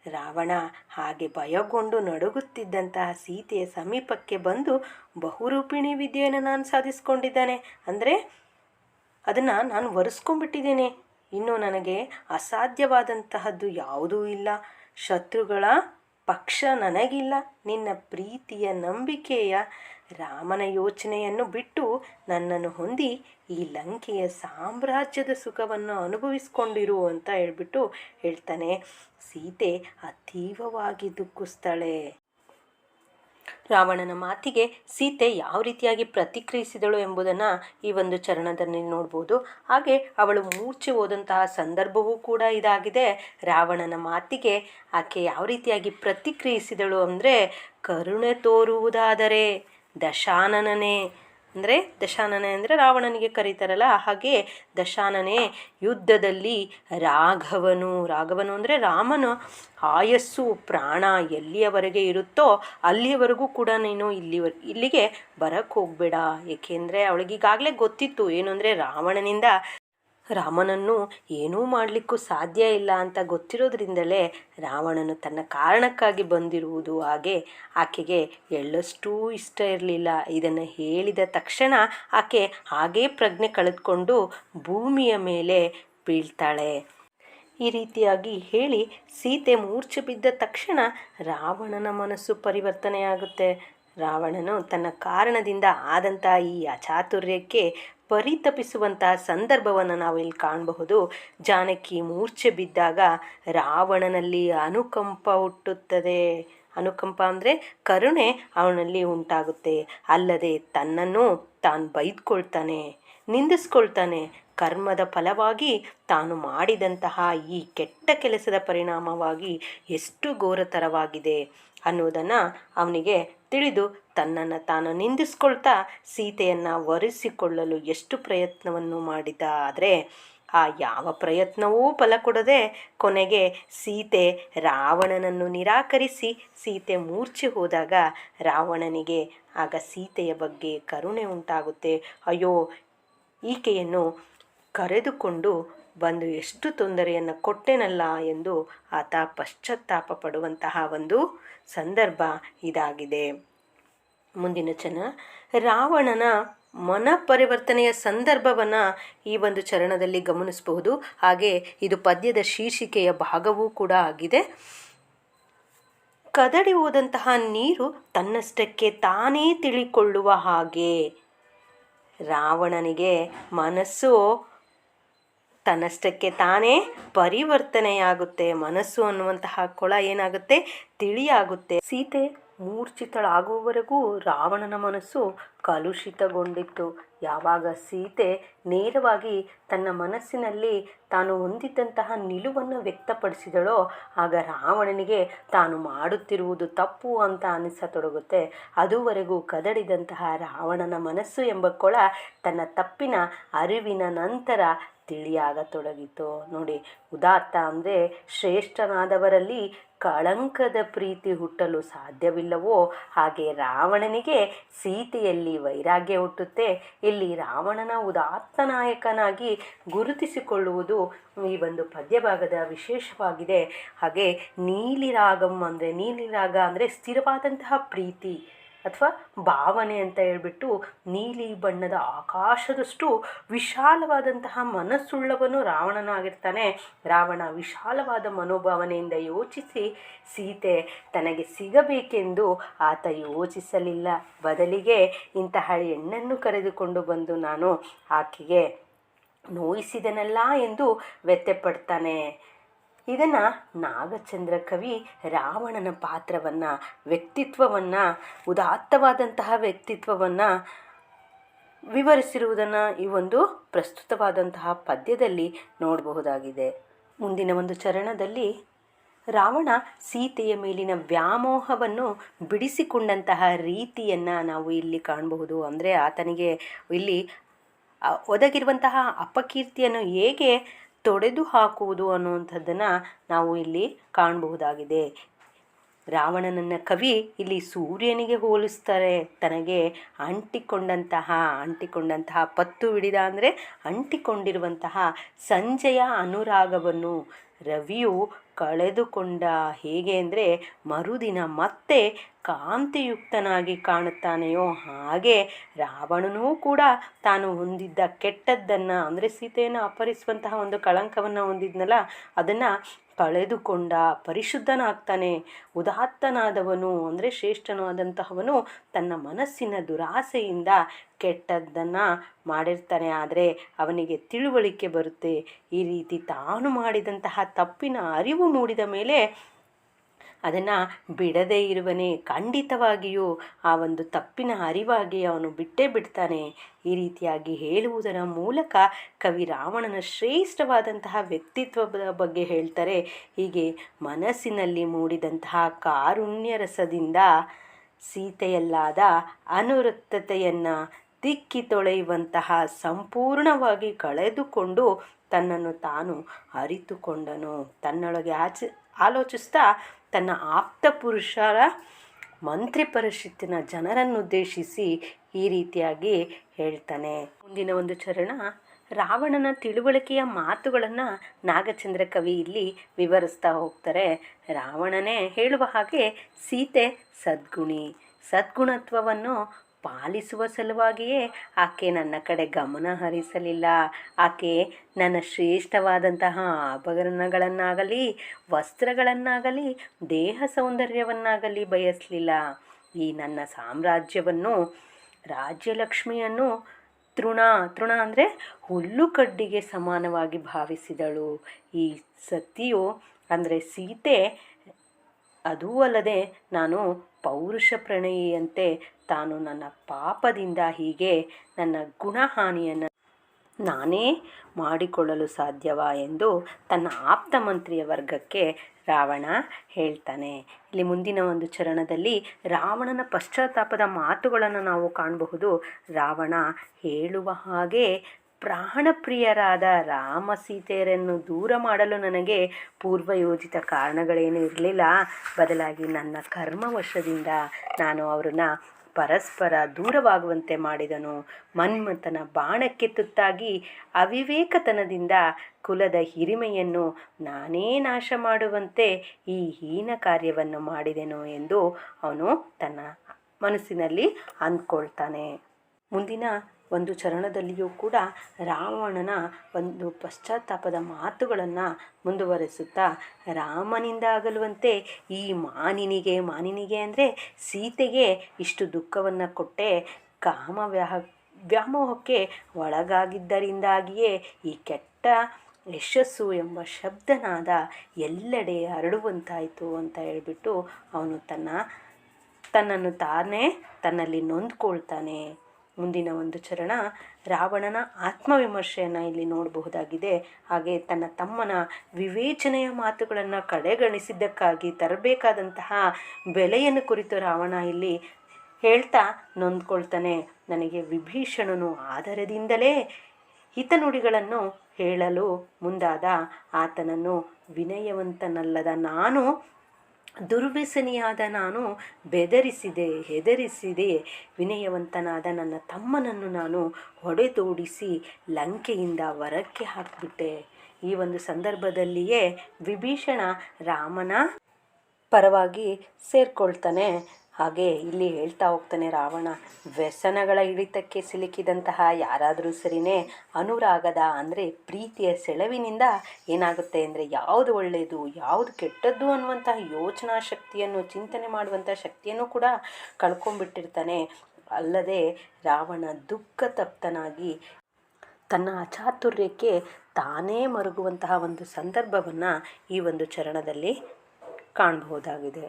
ರಾವಣ ಹಾಗೆ ಭಯಗೊಂಡು ನಡುಗುತ್ತಿದ್ದಂತಹ ಸೀತೆಯ ಸಮೀಪಕ್ಕೆ ಬಂದು ಬಹುರೂಪಿಣಿ ವಿದ್ಯೆಯನ್ನು ನಾನು ಸಾಧಿಸ್ಕೊಂಡಿದ್ದಾನೆ. ಅಂದರೆ ಅದನ್ನು ನಾನು ಒರೆಸ್ಕೊಂಡ್ಬಿಟ್ಟಿದ್ದೇನೆ. ಇನ್ನು ನನಗೆ ಅಸಾಧ್ಯವಾದಂತಹದ್ದು ಯಾವುದೂ ಇಲ್ಲ. ಶತ್ರುಗಳ ಪಕ್ಷ ನನಗಿಲ್ಲ. ನಿನ್ನ ಪ್ರೀತಿಯ ನಂಬಿಕೆಯ ರಾಮನ ಯೋಚನೆಯನ್ನು ಬಿಟ್ಟು ನನ್ನನ್ನು ಹೊಂದಿ ಈ ಲಂಕೆಯ ಸಾಮ್ರಾಜ್ಯದ ಸುಖವನ್ನು ಅನುಭವಿಸ್ಕೊಂಡಿರು ಅಂತ ಹೇಳ್ಬಿಟ್ಟು ಹೇಳ್ತಾನೆ. ಸೀತೆ ಅತೀವವಾಗಿ ದುಃಖಿಸ್ತಾಳೆ. ರಾವಣನ ಮಾತಿಗೆ ಸೀತೆ ಯಾವ ರೀತಿಯಾಗಿ ಪ್ರತಿಕ್ರಿಯಿಸಿದಳು ಎಂಬುದನ್ನು ಈ ಒಂದು ಚರಣದಲ್ಲಿ ನೋಡ್ಬೋದು. ಹಾಗೆ ಅವಳು ಮೂರ್ಛೆ ಹೋದಂತಹ ಸಂದರ್ಭವೂ ಕೂಡ ಇದಾಗಿದೆ. ರಾವಣನ ಮಾತಿಗೆ ಆಕೆ ಯಾವ ರೀತಿಯಾಗಿ ಪ್ರತಿಕ್ರಿಯಿಸಿದಳು ಅಂದರೆ ಕರುಣೆ ತೋರುವುದಾದರೆ. ದಶಾನನನೇ ಅಂದರೆ ದಶಾನನೆ ಅಂದರೆ ರಾವಣನಿಗೆ ಕರೀತಾರಲ್ಲ ಹಾಗೆ ದಶಾನನೆ ಯುದ್ಧದಲ್ಲಿ ರಾಘವನು ರಾಘವನು ಅಂದರೆ ರಾಮನ ಆಯಸ್ಸು, ಪ್ರಾಣ ಎಲ್ಲಿಯವರೆಗೆ ಇರುತ್ತೋ ಅಲ್ಲಿಯವರೆಗೂ ಕೂಡ ನೀನು ಇಲ್ಲಿವ ಇಲ್ಲಿಗೆ ಬರಕ್ಕೆ ಹೋಗಬೇಡ. ಏಕೆಂದರೆ ಅವಳಿಗೆ ಈಗಾಗಲೇ ಗೊತ್ತಿತ್ತು ಏನು ಅಂದರೆ ರಾವಣನಿಂದ ರಾಮನನ್ನು ಏನೂ ಮಾಡಲಿಕ್ಕೂ ಸಾಧ್ಯ ಇಲ್ಲ ಅಂತ ಗೊತ್ತಿರೋದ್ರಿಂದಲೇ ರಾವಣನು ತನ್ನ ಕಾರಣಕ್ಕಾಗಿ ಬಂದಿರುವುದು ಹಾಗೆ ಆಕೆಗೆ ಎಳ್ಳಷ್ಟೂ ಇಷ್ಟ ಇರಲಿಲ್ಲ. ಇದನ್ನು ಹೇಳಿದ ತಕ್ಷಣ ಆಕೆ ಹಾಗೇ ಪ್ರಜ್ಞೆ ಕಳೆದುಕೊಂಡು ಭೂಮಿಯ ಮೇಲೆ ಬೀಳ್ತಾಳೆ. ಈ ರೀತಿಯಾಗಿ ಹೇಳಿ ಸೀತೆ ಮೂರ್ಛೆ ಬಿದ್ದ ತಕ್ಷಣ ರಾವಣನ ಮನಸ್ಸು ಪರಿವರ್ತನೆಯಾಗುತ್ತೆ. ರಾವಣನು ತನ್ನ ಕಾರಣದಿಂದ ಆದಂಥ ಈ ಅಚಾತುರ್ಯಕ್ಕೆ ಪರಿತಪಿಸುವಂತಹ ಸಂದರ್ಭವನ್ನು ನಾವು ಇಲ್ಲಿ ಕಾಣಬಹುದು. ಜಾನಕಿ ಮೂರ್ಛೆ ಬಿದ್ದಾಗ ರಾವಣನಲ್ಲಿ ಅನುಕಂಪ ಹುಟ್ಟುತ್ತದೆ. ಅನುಕಂಪ ಅಂದರೆ ಕರುಣೆ ಅವನಲ್ಲಿ ಉಂಟಾಗುತ್ತೆ. ಅಲ್ಲದೆ ತನ್ನನ್ನು ತಾನು ಬೈದ್ಕೊಳ್ತಾನೆ, ನಿಂದಿಸ್ಕೊಳ್ತಾನೆ. ಕರ್ಮದ ಫಲವಾಗಿ ತಾನು ಮಾಡಿದಂತಹ ಈ ಕೆಟ್ಟ ಕೆಲಸದ ಪರಿಣಾಮವಾಗಿ ಎಷ್ಟು ಘೋರತರವಾಗಿದೆ. ಅನ್ನೋದನ್ನು ಅವನಿಗೆ ತಿಳಿದು ತನ್ನನ್ನು ತಾನು ನಿಂದಿಸ್ಕೊಳ್ತಾ ಸೀತೆಯನ್ನು ಒರೆಸಿಕೊಳ್ಳಲು ಎಷ್ಟು ಪ್ರಯತ್ನವನ್ನು ಮಾಡಿದ ಆದರೆ ಆ ಯಾವ ಪ್ರಯತ್ನವೂ ಫಲ ಕೊಡದೆ ಕೊನೆಗೆ ಸೀತೆ ರಾವಣನನ್ನು ನಿರಾಕರಿಸಿ ಸೀತೆ ಮೂರ್ಛೆ ಹೋದಾಗ ರಾವಣನಿಗೆ ಆಗ ಸೀತೆಯ ಬಗ್ಗೆ ಕರುಣೆ ಉಂಟಾಗುತ್ತೆ. ಅಯ್ಯೋ, ಈಕೆಯನ್ನು ಕರೆದುಕೊಂಡು ಬಂದು ಎಷ್ಟು ತೊಂದರೆಯನ್ನು ಕೊಟ್ಟೆನಲ್ಲ ಎಂದು ಆತ ಪಶ್ಚಾತ್ತಾಪ ಪಡುವಂತಹ ಒಂದು ಸಂದರ್ಭ ಇದಾಗಿದೆ. ಮುಂದಿನ ಚನ ರಾವಣನ ಮನ ಪರಿವರ್ತನೆಯ ಸಂದರ್ಭವನ್ನು ಈ ಒಂದು ಚರಣದಲ್ಲಿ ಗಮನಿಸಬಹುದು. ಹಾಗೆ ಇದು ಪದ್ಯದ ಶೀರ್ಷಿಕೆಯ ಭಾಗವೂ ಕೂಡ ಆಗಿದೆ. ಕದಡಿ ಹೋದಂತಹ ನೀರು ತನ್ನಷ್ಟಕ್ಕೆ ತಾನೇ ತಿಳಿಕೊಳ್ಳುವ ಹಾಗೆ ರಾವಣನಿಗೆ ಮನಸ್ಸು ತನ್ನಷ್ಟಕ್ಕೆ ತಾನೇ ಪರಿವರ್ತನೆಯಾಗುತ್ತೆ. ಮನಸ್ಸು ಅನ್ನುವಂತಹ ಕೊಳ ಏನಾಗುತ್ತೆ? ತಿಳಿಯಾಗುತ್ತೆ. ಸೀತೆ ಮೂರ್ಛಿತಳಾಗುವವರೆಗೂ ರಾವಣನ ಮನಸ್ಸು ಕಲುಷಿತಗೊಂಡಿತ್ತು. ಯಾವಾಗ ಸೀತೆ ನೇರವಾಗಿ ತನ್ನ ಮನಸ್ಸಿನಲ್ಲಿ ತಾನು ಹೊಂದಿದ್ದಂತಹ ನಿಲುವನ್ನು ವ್ಯಕ್ತಪಡಿಸಿದಳೋ, ಆಗ ರಾವಣನಿಗೆ ತಾನು ಮಾಡುತ್ತಿರುವುದು ತಪ್ಪು ಅಂತ ಅನಿಸತೊಡಗುತ್ತೆ. ಅದುವರೆಗೂ ಕದಡಿದಂತಹ ರಾವಣನ ಮನಸ್ಸು ಎಂಬ ಕೊಳ ತನ್ನ ತಪ್ಪಿನ ಅರಿವಿನ ನಂತರ ತಿಳಿಯಾಗತೊಡಗಿತು ನೋಡಿ, ಉದಾತ್ತ ಅಂದರೆ ಶ್ರೇಷ್ಠನಾದವರಲ್ಲಿ ಕಳಂಕದ ಪ್ರೀತಿ ಹುಟ್ಟಲು ಸಾಧ್ಯವಿಲ್ಲವೋ? ಹಾಗೆ ರಾವಣನಿಗೆ ಸೀತೆಯಲ್ಲಿ ವೈರಾಗ್ಯ ಹುಟ್ಟುತ್ತೆ. ಇಲ್ಲಿ ರಾವಣನ ಉದಾತ್ತ ನಾಯಕನಾಗಿ ಗುರುತಿಸಿಕೊಳ್ಳುವುದು ಈ ಒಂದು ಪದ್ಯಭಾಗದ ವಿಶೇಷವಾಗಿದೆ. ಹಾಗೆ ನೀಲಿರಾಗಂ ಅಂದರೆ ನೀಲಿರಾಗ ಅಂದರೆ ಸ್ಥಿರವಾದಂತಹ ಪ್ರೀತಿ. ಅಥವಾ ಭಾವನೆ ಅಂತ ಹೇಳ್ಬಿಟ್ಟು ನೀಲಿ ಬಣ್ಣದ ಆಕಾಶದಷ್ಟು ವಿಶಾಲವಾದಂತಹ ಮನಸ್ಸುಳ್ಳವನು ರಾವಣನಾಗಿರ್ತಾನೆ ರಾವಣ ವಿಶಾಲವಾದ ಮನೋಭಾವನೆಯಿಂದ ಯೋಚಿಸಿ, ಸೀತೆ, ತನಗೆ ಸಿಗಬೇಕೆಂದು ಆತ ಯೋಚಿಸಲಿಲ್ಲ. ಬದಲಿಗೆ ಇಂತಹ ಹೆಣ್ಣನ್ನು ಕರೆದುಕೊಂಡು ಬಂದು ನಾನು ಆಕೆಗೆ ನೋಯಿಸಿದನಲ್ಲ ಎಂದು ವ್ಯತ್ಯಪಡ್ತಾನೆ ಇದನ್ನು ನಾಗಚಂದ್ರ ಕವಿ ರಾವಣನ ಪಾತ್ರವನ್ನು, ವ್ಯಕ್ತಿತ್ವವನ್ನು, ಉದಾತ್ತವಾದಂತಹ ವ್ಯಕ್ತಿತ್ವವನ್ನು ವಿವರಿಸಿರುವುದನ್ನು ಈ ಒಂದು ಪ್ರಸ್ತುತವಾದಂತಹ ಪದ್ಯದಲ್ಲಿ ನೋಡಬಹುದಾಗಿದೆ. ಮುಂದಿನ ಒಂದು ಚರಣದಲ್ಲಿ ರಾವಣ ಸೀತೆಯ ಮೇಲಿನ ವ್ಯಾಮೋಹವನ್ನು ಬಿಡಿಸಿಕೊಂಡಂತಹ ರೀತಿಯನ್ನು ನಾವು ಇಲ್ಲಿ ಕಾಣಬಹುದು. ಅಂದರೆ ಆತನಿಗೆ ಇಲ್ಲಿ ಒದಗಿರುವಂತಹ ಅಪಕೀರ್ತಿಯನ್ನು ಹೇಗೆ ತೊಡೆದು ಹಾಕುವುದು ಅನ್ನುವಂಥದ್ದನ್ನು ನಾವು ಇಲ್ಲಿ ಕಾಣಬಹುದಾಗಿದೆ. ರಾವಣನನ್ನ ಕವಿ ಇಲ್ಲಿ ಸೂರ್ಯನಿಗೆ ಹೋಲಿಸ್ತಾರೆ. ತನಗೆ ಅಂಟಿಕೊಂಡಂತಹ ಅಂಟಿಕೊಂಡಂತಹ ಪತ್ತು ಹಿಡಿದ ಅಂದರೆ ಅಂಟಿಕೊಂಡಿರುವಂತಹ ಸಂಜೆಯ ಅನುರಾಗವನ್ನು ರವಿಯು ಕಳೆದುಕೊಂಡ ಹೇಗೆ ಅಂದರೆ ಮರುದಿನ ಮತ್ತೆ ಕಾಂತಿಯುಕ್ತನಾಗಿ ಕಾಣುತ್ತಾನೆಯೋ ಹಾಗೆ ರಾವಣನೂ ಕೂಡ ತಾನು ಹೊಂದಿದ್ದ ಕೆಟ್ಟದ್ದನ್ನು, ಅಂದರೆ ಸೀತೆಯನ್ನು ಅಪಹರಿಸುವಂತಹ ಒಂದು ಕಳಂಕವನ್ನು ಹೊಂದಿದ್ನಲ್ಲ, ಅದನ್ನು ಕಳೆದುಕೊಂಡ ಪರಿಶುದ್ಧನಾಗ್ತಾನೆ, ಉದಾತ್ತನಾದವನು, ಅಂದರೆ ಶ್ರೇಷ್ಠನೂ ಆದಂತಹವನು ತನ್ನ ಮನಸ್ಸಿನ ದುರಾಸೆಯಿಂದ ಕೆಟ್ಟದ್ದನ್ನು ಮಾಡಿರ್ತಾನೆ. ಆದರೆ ಅವನಿಗೆ ತಿಳುವಳಿಕೆ ಬರುತ್ತೆ. ಈ ರೀತಿ ತಾನು ಮಾಡಿದಂತಹ ತಪ್ಪಿನ ಅರಿವು ಮೂಡಿದ ಮೇಲೆ ಅದನ್ನು ಬಿಡದೇ ಇರುವನೇ ಖಂಡಿತವಾಗಿಯೂ ಆ ಒಂದು ತಪ್ಪಿನ ಅರಿವಾಗಿ ಅವನು ಬಿಟ್ಟೇ ಬಿಡ್ತಾನೆ. ಈ ರೀತಿಯಾಗಿ ಹೇಳುವುದರ ಮೂಲಕ ಕವಿ ರಾವಣನ ಶ್ರೇಷ್ಠವಾದಂತಹ ವ್ಯಕ್ತಿತ್ವದ ಬಗ್ಗೆ ಹೇಳ್ತಾರೆ. ಹೀಗೆ ಮನಸ್ಸಿನಲ್ಲಿ ಮೂಡಿದಂತಹ ಕಾರುಣ್ಯ ರಸದಿಂದ ಸೀತೆಯಲ್ಲಾದ ಅನುರಕ್ತತೆಯನ್ನು ತಿಕ್ಕಿ ತೊಳೆಯುವಂತಹ ಸಂಪೂರ್ಣವಾಗಿ ಕಳೆದುಕೊಂಡು ತನ್ನನ್ನು ತಾನು ಅರಿತುಕೊಂಡನು. ತನ್ನೊಳಗೆ ಆಚ, ಆಲೋಚಿಸ್ತಾ ತನ್ನ ಆಪ್ತ ಪುರುಷರ ಮಂತ್ರಿ ಪರಿಷತ್ತಿನ ಜನರನ್ನುದ್ದೇಶಿಸಿ ಈ ರೀತಿಯಾಗಿ ಹೇಳ್ತಾನೆ. ಮುಂದಿನ ಒಂದು ಚರಣ, ರಾವಣನ ತಿಳುವಳಿಕೆಯ ಮಾತುಗಳನ್ನು ನಾಗಚಂದ್ರ ಕವಿ ಇಲ್ಲಿ ವಿವರಿಸ್ತಾ ಹೋಗ್ತಾರೆ. ರಾವಣನೇ ಹೇಳುವ ಹಾಗೆ ಸೀತೆ ಸದ್ಗುಣಿ, ಸದ್ಗುಣತ್ವವನ್ನು ಪಾಲಿಸುವ ಸಲುವಾಗಿಯೇ ಆಕೆ ನನ್ನ ಕಡೆ ಗಮನ ಹರಿಸಲಿಲ್ಲ. ಆಕೆ ನನ್ನ ಶ್ರೇಷ್ಠವಾದಂತಹ ಆಭರಣಗಳನ್ನಾಗಲಿ, ವಸ್ತ್ರಗಳನ್ನಾಗಲಿ, ದೇಹ ಸೌಂದರ್ಯವನ್ನಾಗಲಿ ಬಯಸಲಿಲ್ಲ. ಈ ನನ್ನ ಸಾಮ್ರಾಜ್ಯವನ್ನು, ರಾಜ್ಯಲಕ್ಷ್ಮಿಯನ್ನು ತೃಣ ತೃಣ ಅಂದರೆ ಹುಲ್ಲು ಕಡ್ಡಿಗೆ ಸಮಾನವಾಗಿ ಭಾವಿಸಿದಳು. ಈ ಸತಿಯು ಅಂದರೆ ಸೀತೆ ಅದೂ ಅಲ್ಲದೆ ನಾನು ಪೌರುಷ ಪ್ರಣಯಿಯಂತೆ ತಾನು ನನ್ನ ಪಾಪದಿಂದ ಹೀಗೆ ನನ್ನ ಗುಣಹಾನಿಯನ್ನು ನಾನೇ ಮಾಡಿಕೊಳ್ಳಲು ಸಾಧ್ಯವಾ ಎಂದು ತನ್ನ ಆಪ್ತ ಮಂತ್ರಿಯ ವರ್ಗಕ್ಕೆ ರಾವಣ ಹೇಳ್ತಾನೆ. ಇಲ್ಲಿ ಮುಂದಿನ ಒಂದು ಚರಣದಲ್ಲಿ ರಾವಣನ ಪಶ್ಚಾತ್ತಾಪದ ಮಾತುಗಳನ್ನು ನಾವು ಕಾಣಬಹುದು. ರಾವಣ ಹೇಳುವ ಹಾಗೆ ಪ್ರಾಣಪ್ರಿಯರಾದ ರಾಮ ಸೀತೆಯರನ್ನು ದೂರ ಮಾಡಲು ನನಗೆ ಪೂರ್ವಯೋಜಿತ ಕಾರಣಗಳೇನೂ ಇರಲಿಲ್ಲ. ಬದಲಾಗಿ ನನ್ನ ಕರ್ಮವಶದಿಂದ ನಾನು ಅವರನ್ನು ಪರಸ್ಪರ ದೂರವಾಗುವಂತೆ ಮಾಡಿದನು. ಮನ್ಮಥನ ಬಾಣಕ್ಕೆ ತುತ್ತಾಗಿ ಅವಿವೇಕತನದಿಂದ ಕುಲದ ಹಿರಿಮೆಯನ್ನು ನಾನೇ ನಾಶ ಮಾಡುವಂತೆ ಈ ಹೀನ ಕಾರ್ಯವನ್ನು ಮಾಡಿದೆನು ಎಂದು ಅವನು ತನ್ನ ಮನಸ್ಸಿನಲ್ಲಿ ಅಂದ್ಕೊಳ್ತಾನೆ. ಮುಂದಿನ ಒಂದು ಚರಣದಲ್ಲಿಯೂ ಕೂಡ ರಾವಣನ ಒಂದು ಪಶ್ಚಾತ್ತಾಪದ ಮಾತುಗಳನ್ನು ಮುಂದುವರೆಸುತ್ತಾ ರಾಮನಿಂದ ಆಗಲುವಂತೆ ಈ ಮಾನಿನಿಗೆ ಮಾನಿನಿಗೆ ಅಂದರೆ ಸೀತೆಗೆ ಇಷ್ಟು ದುಃಖವನ್ನು ಕೊಟ್ಟೆ ಕಾಮ ವ್ಯಾಹ, ವ್ಯಾಮೋಹಕ್ಕೆ ಒಳಗಾಗಿದ್ದರಿಂದಾಗಿಯೇ ಈ ಕೆಟ್ಟ ಯಶಸ್ಸು ಎಂಬ ಶಬ್ದನಾದ ಎಲ್ಲೆಡೆ ಹರಡುವಂತಾಯಿತು ಅಂತ ಹೇಳಿಬಿಟ್ಟು ಅವನು ತನ್ನ, ತನ್ನನ್ನು ತಾನೇ ತನ್ನಲ್ಲಿ ನೊಂದ್ಕೊಳ್ತಾನೆ. ಮುಂದಿನ ಒಂದು ಚರಣ ರಾವಣನ ಆತ್ಮವಿಮರ್ಶೆಯನ್ನು ಇಲ್ಲಿ ನೋಡಬಹುದಾಗಿದೆ. ಹಾಗೆ ತನ್ನ ತಮ್ಮನ ವಿವೇಚನೆಯ ಮಾತುಗಳನ್ನು ಕಡೆಗಣಿಸಿದ್ದಕ್ಕಾಗಿ ತರಬೇಕಾದಂತಹ ಬೆಲೆಯನ್ನು ಕುರಿತು ರಾವಣ ಇಲ್ಲಿ ಹೇಳ್ತಾ ನೊಂದ್ಕೊಳ್ತಾನೆ. ನನಗೆ ವಿಭೀಷಣನು ಆಧಾರದಿಂದಲೇ ಹಿತನುಡಿಗಳನ್ನು ಹೇಳಲು ಮುಂದಾದ ಆತನನ್ನು ವಿನಯವಂತನಲ್ಲದ ನಾನು ದುರ್ವ್ಯಸನಿಯಾದ ನಾನು ಬೆದರಿಸಿದೆ, ಹೆದರಿಸಿದೆ. ವಿನಯವಂತನಾದ ನನ್ನ ತಮ್ಮನನ್ನು ನಾನು ಹೊಡೆದೋಡಿಸಿ ಲಂಕೆಯಿಂದ ಹೊರಕ್ಕೆ ಹಾಕಿಬಿಟ್ಟೆ. ಈ ಒಂದು ಸಂದರ್ಭದಲ್ಲಿಯೇ ವಿಭೀಷಣ ರಾಮನ ಪರವಾಗಿ ಸೇರ್ಕೊಳ್ತಾನೆ. ಹಾಗೆ ಇಲ್ಲಿ ಹೇಳ್ತಾ ಹೋಗ್ತಾನೆ ರಾವಣ, ವ್ಯಸನಗಳ ಹಿಡಿತಕ್ಕೆ ಸಿಲುಕಿದಂತಹ ಯಾರಾದರೂ ಸರಿನೇ ಅನುರಾಗದ ಅಂದರೆ ಪ್ರೀತಿಯ ಸೆಳವಿನಿಂದ ಏನಾಗುತ್ತೆ ಅಂದರೆ ಯಾವುದು ಒಳ್ಳೆಯದು ಯಾವುದು ಕೆಟ್ಟದ್ದು ಅನ್ನುವಂತಹ ಯೋಚನಾ ಶಕ್ತಿಯನ್ನು, ಚಿಂತನೆ ಮಾಡುವಂಥ ಶಕ್ತಿಯನ್ನು ಕೂಡ ಕಳ್ಕೊಂಡ್ಬಿಟ್ಟಿರ್ತಾನೆ. ಅಲ್ಲದೆ ರಾವಣ ದುಃಖ ತಪ್ತನಾಗಿ ತನ್ನ ಅಚಾತುರ್ಯಕ್ಕೆ ತಾನೇ ಮರುಗುವಂತಹ ಒಂದು ಸಂದರ್ಭವನ್ನು ಈ ಒಂದು ಚರಣದಲ್ಲಿ ಕಾಣಬಹುದಾಗಿದೆ.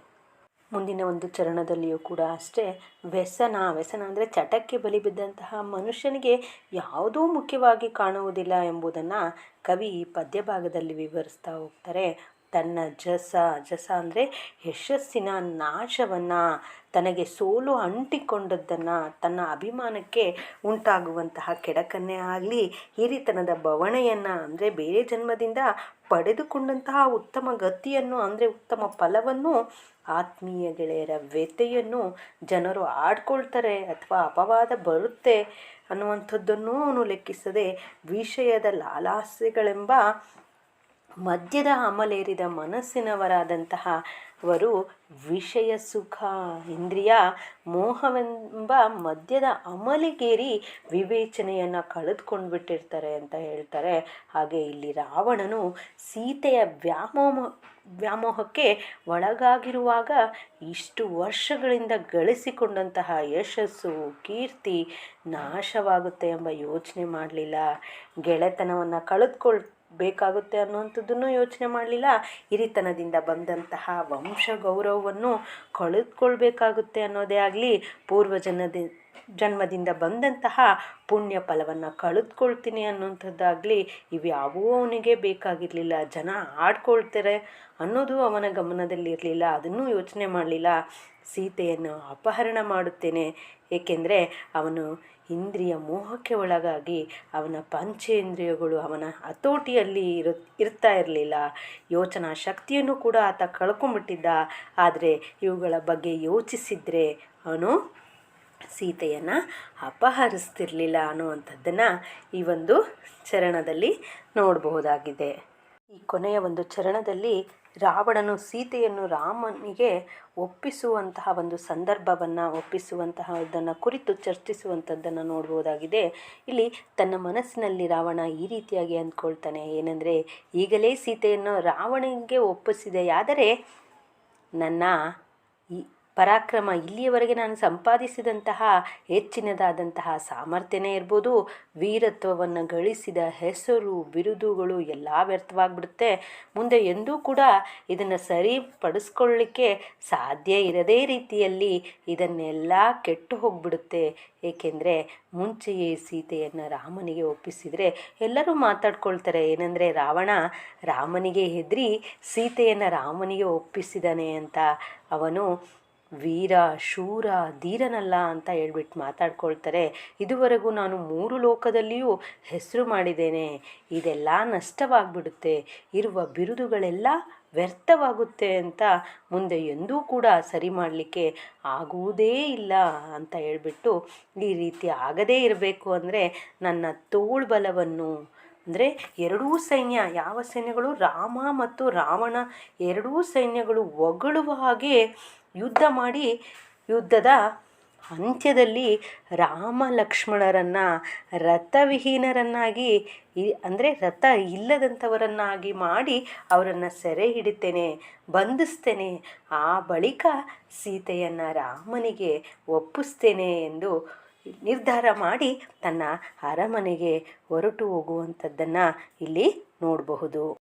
ಮುಂದಿನ ಒಂದು ಚರಣದಲ್ಲಿಯೂ ಕೂಡ ಅಷ್ಟೇ. ವ್ಯಸನ ವ್ಯಸನ ಅಂದರೆ ಚಟಕ್ಕೆ ಬಲಿ ಬಿದ್ದಂತಹ ಮನುಷ್ಯನಿಗೆ ಯಾವುದೂ ಮುಖ್ಯವಾಗಿ ಕಾಣುವುದಿಲ್ಲ ಎಂಬುದನ್ನು ಕವಿ ಪದ್ಯ ಭಾಗದಲ್ಲಿ ವಿವರಿಸ್ತಾ ಹೋಗ್ತಾರೆ. ತನ್ನ ಜಸ ಜಸ ಅಂದರೆ ಯಶಸ್ಸಿನ ನಾಶವನ್ನು, ತನಗೆ ಸೋಲು ಅಂಟಿಕೊಂಡದ್ದನ್ನು, ತನ್ನ ಅಭಿಮಾನಕ್ಕೆ ಉಂಟಾಗುವಂತಹ ಕೆಡಕನ್ನೇ ಆಗಲಿ, ಹಿರಿತನದ ಬವಣೆಯನ್ನು ಅಂದರೆ ಬೇರೆ ಜನ್ಮದಿಂದ ಪಡೆದುಕೊಂಡಂತಹ ಉತ್ತಮ ಗತಿಯನ್ನು ಅಂದರೆ ಉತ್ತಮ ಫಲವನ್ನು ಆತ್ಮೀಯ ಗೆಳೆಯರ ವ್ಯತೆಯನ್ನು ಜನರು ಆಡ್ಕೊಳ್ತಾರೆ ಅಥವಾ ಅಪವಾದ ಬರುತ್ತೆ ಅನ್ನುವಂಥದ್ದನ್ನೂ ಲೆಕ್ಕಿಸದೆ, ವಿಷಯದ ಲಾಲಾಸೆಗಳೆಂಬ ಮದ್ಯದ ಅಮಲೇರಿದ ಮನಸ್ಸಿನವರಾದಂತಹ ವರು ವಿಷಯ, ಸುಖ, ಇಂದ್ರಿಯ, ಮೋಹವೆಂಬ ಮದ್ಯದ ಅಮಲಿಗೇರಿ ವಿವೇಚನೆಯನ್ನು ಕಳೆದುಕೊಂಡು ಬಿಟ್ಟಿರ್ತಾರೆ ಅಂತ ಹೇಳ್ತಾರೆ. ಹಾಗೆ ಇಲ್ಲಿ ರಾವಣನು ಸೀತೆಯ ವ್ಯಾಮೋಮ ವ್ಯಾಮೋಹಕ್ಕೆ ಒಳಗಾಗಿರುವಾಗ ಇಷ್ಟು ವರ್ಷಗಳಿಂದ ಗಳಿಸಿಕೊಂಡಂತಹ ಯಶಸ್ಸು, ಕೀರ್ತಿ ನಾಶವಾಗುತ್ತೆ ಎಂಬ ಯೋಚನೆ ಮಾಡಲಿಲ್ಲ. ಗೆಳೆತನವನ್ನು ಕಳೆದುಕೊಳ್ ಬೇಕಾಗುತ್ತೆ ಅನ್ನುವಂಥದ್ದನ್ನು ಯೋಚನೆ ಮಾಡಲಿಲ್ಲ. ಹಿರಿತನದಿಂದ ಬಂದಂತಹ ವಂಶ ಗೌರವವನ್ನು ಕಳೆದುಕೊಳ್ಬೇಕಾಗುತ್ತೆ ಅನ್ನೋದೇ ಆಗಲಿ ಪೂರ್ವಜನದ ಜನ್ಮದಿಂದ ಬಂದಂತಹ ಪುಣ್ಯ ಫಲವನ್ನು ಕಳೆದುಕೊಳ್ತೀನಿ ಅನ್ನುವಂಥದ್ದಾಗಲಿ, ಇವ್ಯಾವೂ ಅವನಿಗೆ ಬೇಕಾಗಿರಲಿಲ್ಲ. ಜನ ಆಡ್ಕೊಳ್ತಾರೆ ಅನ್ನೋದು ಅವನ ಗಮನದಲ್ಲಿರಲಿಲ್ಲ. ಅದನ್ನು ಯೋಚನೆ ಮಾಡಲಿಲ್ಲ. ಸೀತೆಯನ್ನು ಅಪಹರಣ ಮಾಡುತ್ತೇನೆ. ಏಕೆಂದರೆ ಅವನು ಇಂದ್ರಿಯ ಮೋಹಕ್ಕೆ ಒಳಗಾಗಿ ಅವನ ಪಂಚೇಂದ್ರಿಯಗಳು ಅವನ ಹತೋಟಿಯಲ್ಲಿ ಇರು, ಇರ್ತಾ ಇರಲಿಲ್ಲ. ಯೋಚನಾ ಶಕ್ತಿಯನ್ನು ಕೂಡ ಆತ ಕಳ್ಕೊಂಬಿಟ್ಟಿದ್ದ ಆದರೆ ಇವುಗಳ ಬಗ್ಗೆ ಯೋಚಿಸಿದರೆ ಅವನು ಸೀತೆಯನ್ನು ಅಪಹರಿಸ್ತಿರ್ಲಿಲ್ಲ ಅನ್ನುವಂಥದ್ದನ್ನು ಈ ಒಂದು ಚರಣದಲ್ಲಿ ನೋಡಬಹುದಾಗಿದೆ. ಈ ಕೊನೆಯ ಒಂದು ಚರಣದಲ್ಲಿ ರಾವಣನು ಸೀತೆಯನ್ನು ರಾಮನಿಗೆ ಒಪ್ಪಿಸುವಂತಹ ಒಂದು ಸಂದರ್ಭವನ್ನು, ಒಪ್ಪಿಸುವಂತಹದನ್ನು ಕುರಿತು ಚರ್ಚಿಸುವಂಥದ್ದನ್ನು ನೋಡ್ಬೋದಾಗಿದೆ. ಇಲ್ಲಿ ತನ್ನ ಮನಸ್ಸಿನಲ್ಲಿ ರಾವಣ ಈ ರೀತಿಯಾಗಿ ಅಂದ್ಕೊಳ್ತಾನೆ, ಏನಂದರೆ, ಈಗಲೇ ಸೀತೆಯನ್ನು ರಾವಣನಿಗೆ ಒಪ್ಪಿಸಿದೆಯಾದರೆ ನನ್ನ ಈ ಪರಾಕ್ರಮ ಇಲ್ಲಿಯವರೆಗೆ ನಾನು ಸಂಪಾದಿಸಿದಂತಹ ಹೆಚ್ಚಿನದಾದಂತಹ ಸಾಮರ್ಥ್ಯನೇ ಇರ್ಬೋದು. ವೀರತ್ವವನ್ನು ಗಳಿಸಿದ ಹೆಸರು, ಬಿರುದುಗಳು ಎಲ್ಲ ವ್ಯರ್ಥವಾಗ್ಬಿಡುತ್ತೆ. ಮುಂದೆ ಎಂದೂ ಕೂಡ ಇದನ್ನು ಸರಿಪಡಿಸ್ಕೊಳ್ಳಿಕ್ಕೆ ಸಾಧ್ಯ ಇರದೇ ರೀತಿಯಲ್ಲಿ ಇದನ್ನೆಲ್ಲ ಕೆಟ್ಟು ಹೋಗ್ಬಿಡುತ್ತೆ. ಏಕೆಂದರೆ ಮುಂಚೆಯೇ ಸೀತೆಯನ್ನು ರಾಮನಿಗೆ ಒಪ್ಪಿಸಿದರೆ ಎಲ್ಲರೂ ಮಾತಾಡ್ಕೊಳ್ತಾರೆ. ಏನಂದರೆ, ರಾವಣ ರಾಮನಿಗೆ ಹೆದರಿ ಸೀತೆಯನ್ನು ರಾಮನಿಗೆ ಒಪ್ಪಿಸಿದಾನೆ ಅಂತ. ಅವನು ವೀರ, ಶೂರ, ಧೀರನಲ್ಲ ಅಂತ ಹೇಳ್ಬಿಟ್ಟು ಮಾತಾಡ್ಕೊಳ್ತಾರೆ. ಇದುವರೆಗೂ ನಾನು ಮೂರು ಲೋಕದಲ್ಲಿಯೂ ಹೆಸರು ಮಾಡಿದ್ದೇನೆ. ಇದೆಲ್ಲ ನಷ್ಟವಾಗಿಬಿಡುತ್ತೆ. ಇರುವ ಬಿರುದುಗಳೆಲ್ಲ ವ್ಯರ್ಥವಾಗುತ್ತೆ ಅಂತ ಮುಂದೆ ಎಂದೂ ಕೂಡ ಸರಿ ಮಾಡಲಿಕ್ಕೆ ಆಗುವುದೇ ಇಲ್ಲ ಅಂತ ಹೇಳ್ಬಿಟ್ಟು ಈ ರೀತಿ ಆಗದೇ ಇರಬೇಕು ಅಂದರೆ ನನ್ನ ತೋಳ್ಬಲವನ್ನು ಅಂದರೆ ಎರಡೂ ಸೈನ್ಯ, ಯಾವ ಸೈನ್ಯಗಳು ರಾಮ ಮತ್ತು ರಾವಣ ಎರಡೂ ಸೈನ್ಯಗಳು ಒಗಳುವ ಹಾಗೆ ಯುದ್ಧ ಮಾಡಿ ಯುದ್ಧದ ಅಂತ್ಯದಲ್ಲಿ ರಾಮ ಲಕ್ಷ್ಮಣರನ್ನು ರಥವಿಹೀನರನ್ನಾಗಿ ಅಂದರೆ ರಥ ಇಲ್ಲದಂಥವರನ್ನಾಗಿ ಮಾಡಿ ಅವರನ್ನು ಸೆರೆ ಹಿಡಿತೇನೆ, ಬಂಧಿಸ್ತೇನೆ, ಆ ಬಳಿಕ ಸೀತೆಯನ್ನು ರಾಮನಿಗೆ ಒಪ್ಪಿಸ್ತೇನೆ ಎಂದು ನಿರ್ಧಾರ ಮಾಡಿ ತನ್ನ ಅರಮನೆಗೆ ಹೊರಟು ಹೋಗುವಂಥದ್ದನ್ನು ಇಲ್ಲಿ ನೋಡಬಹುದು.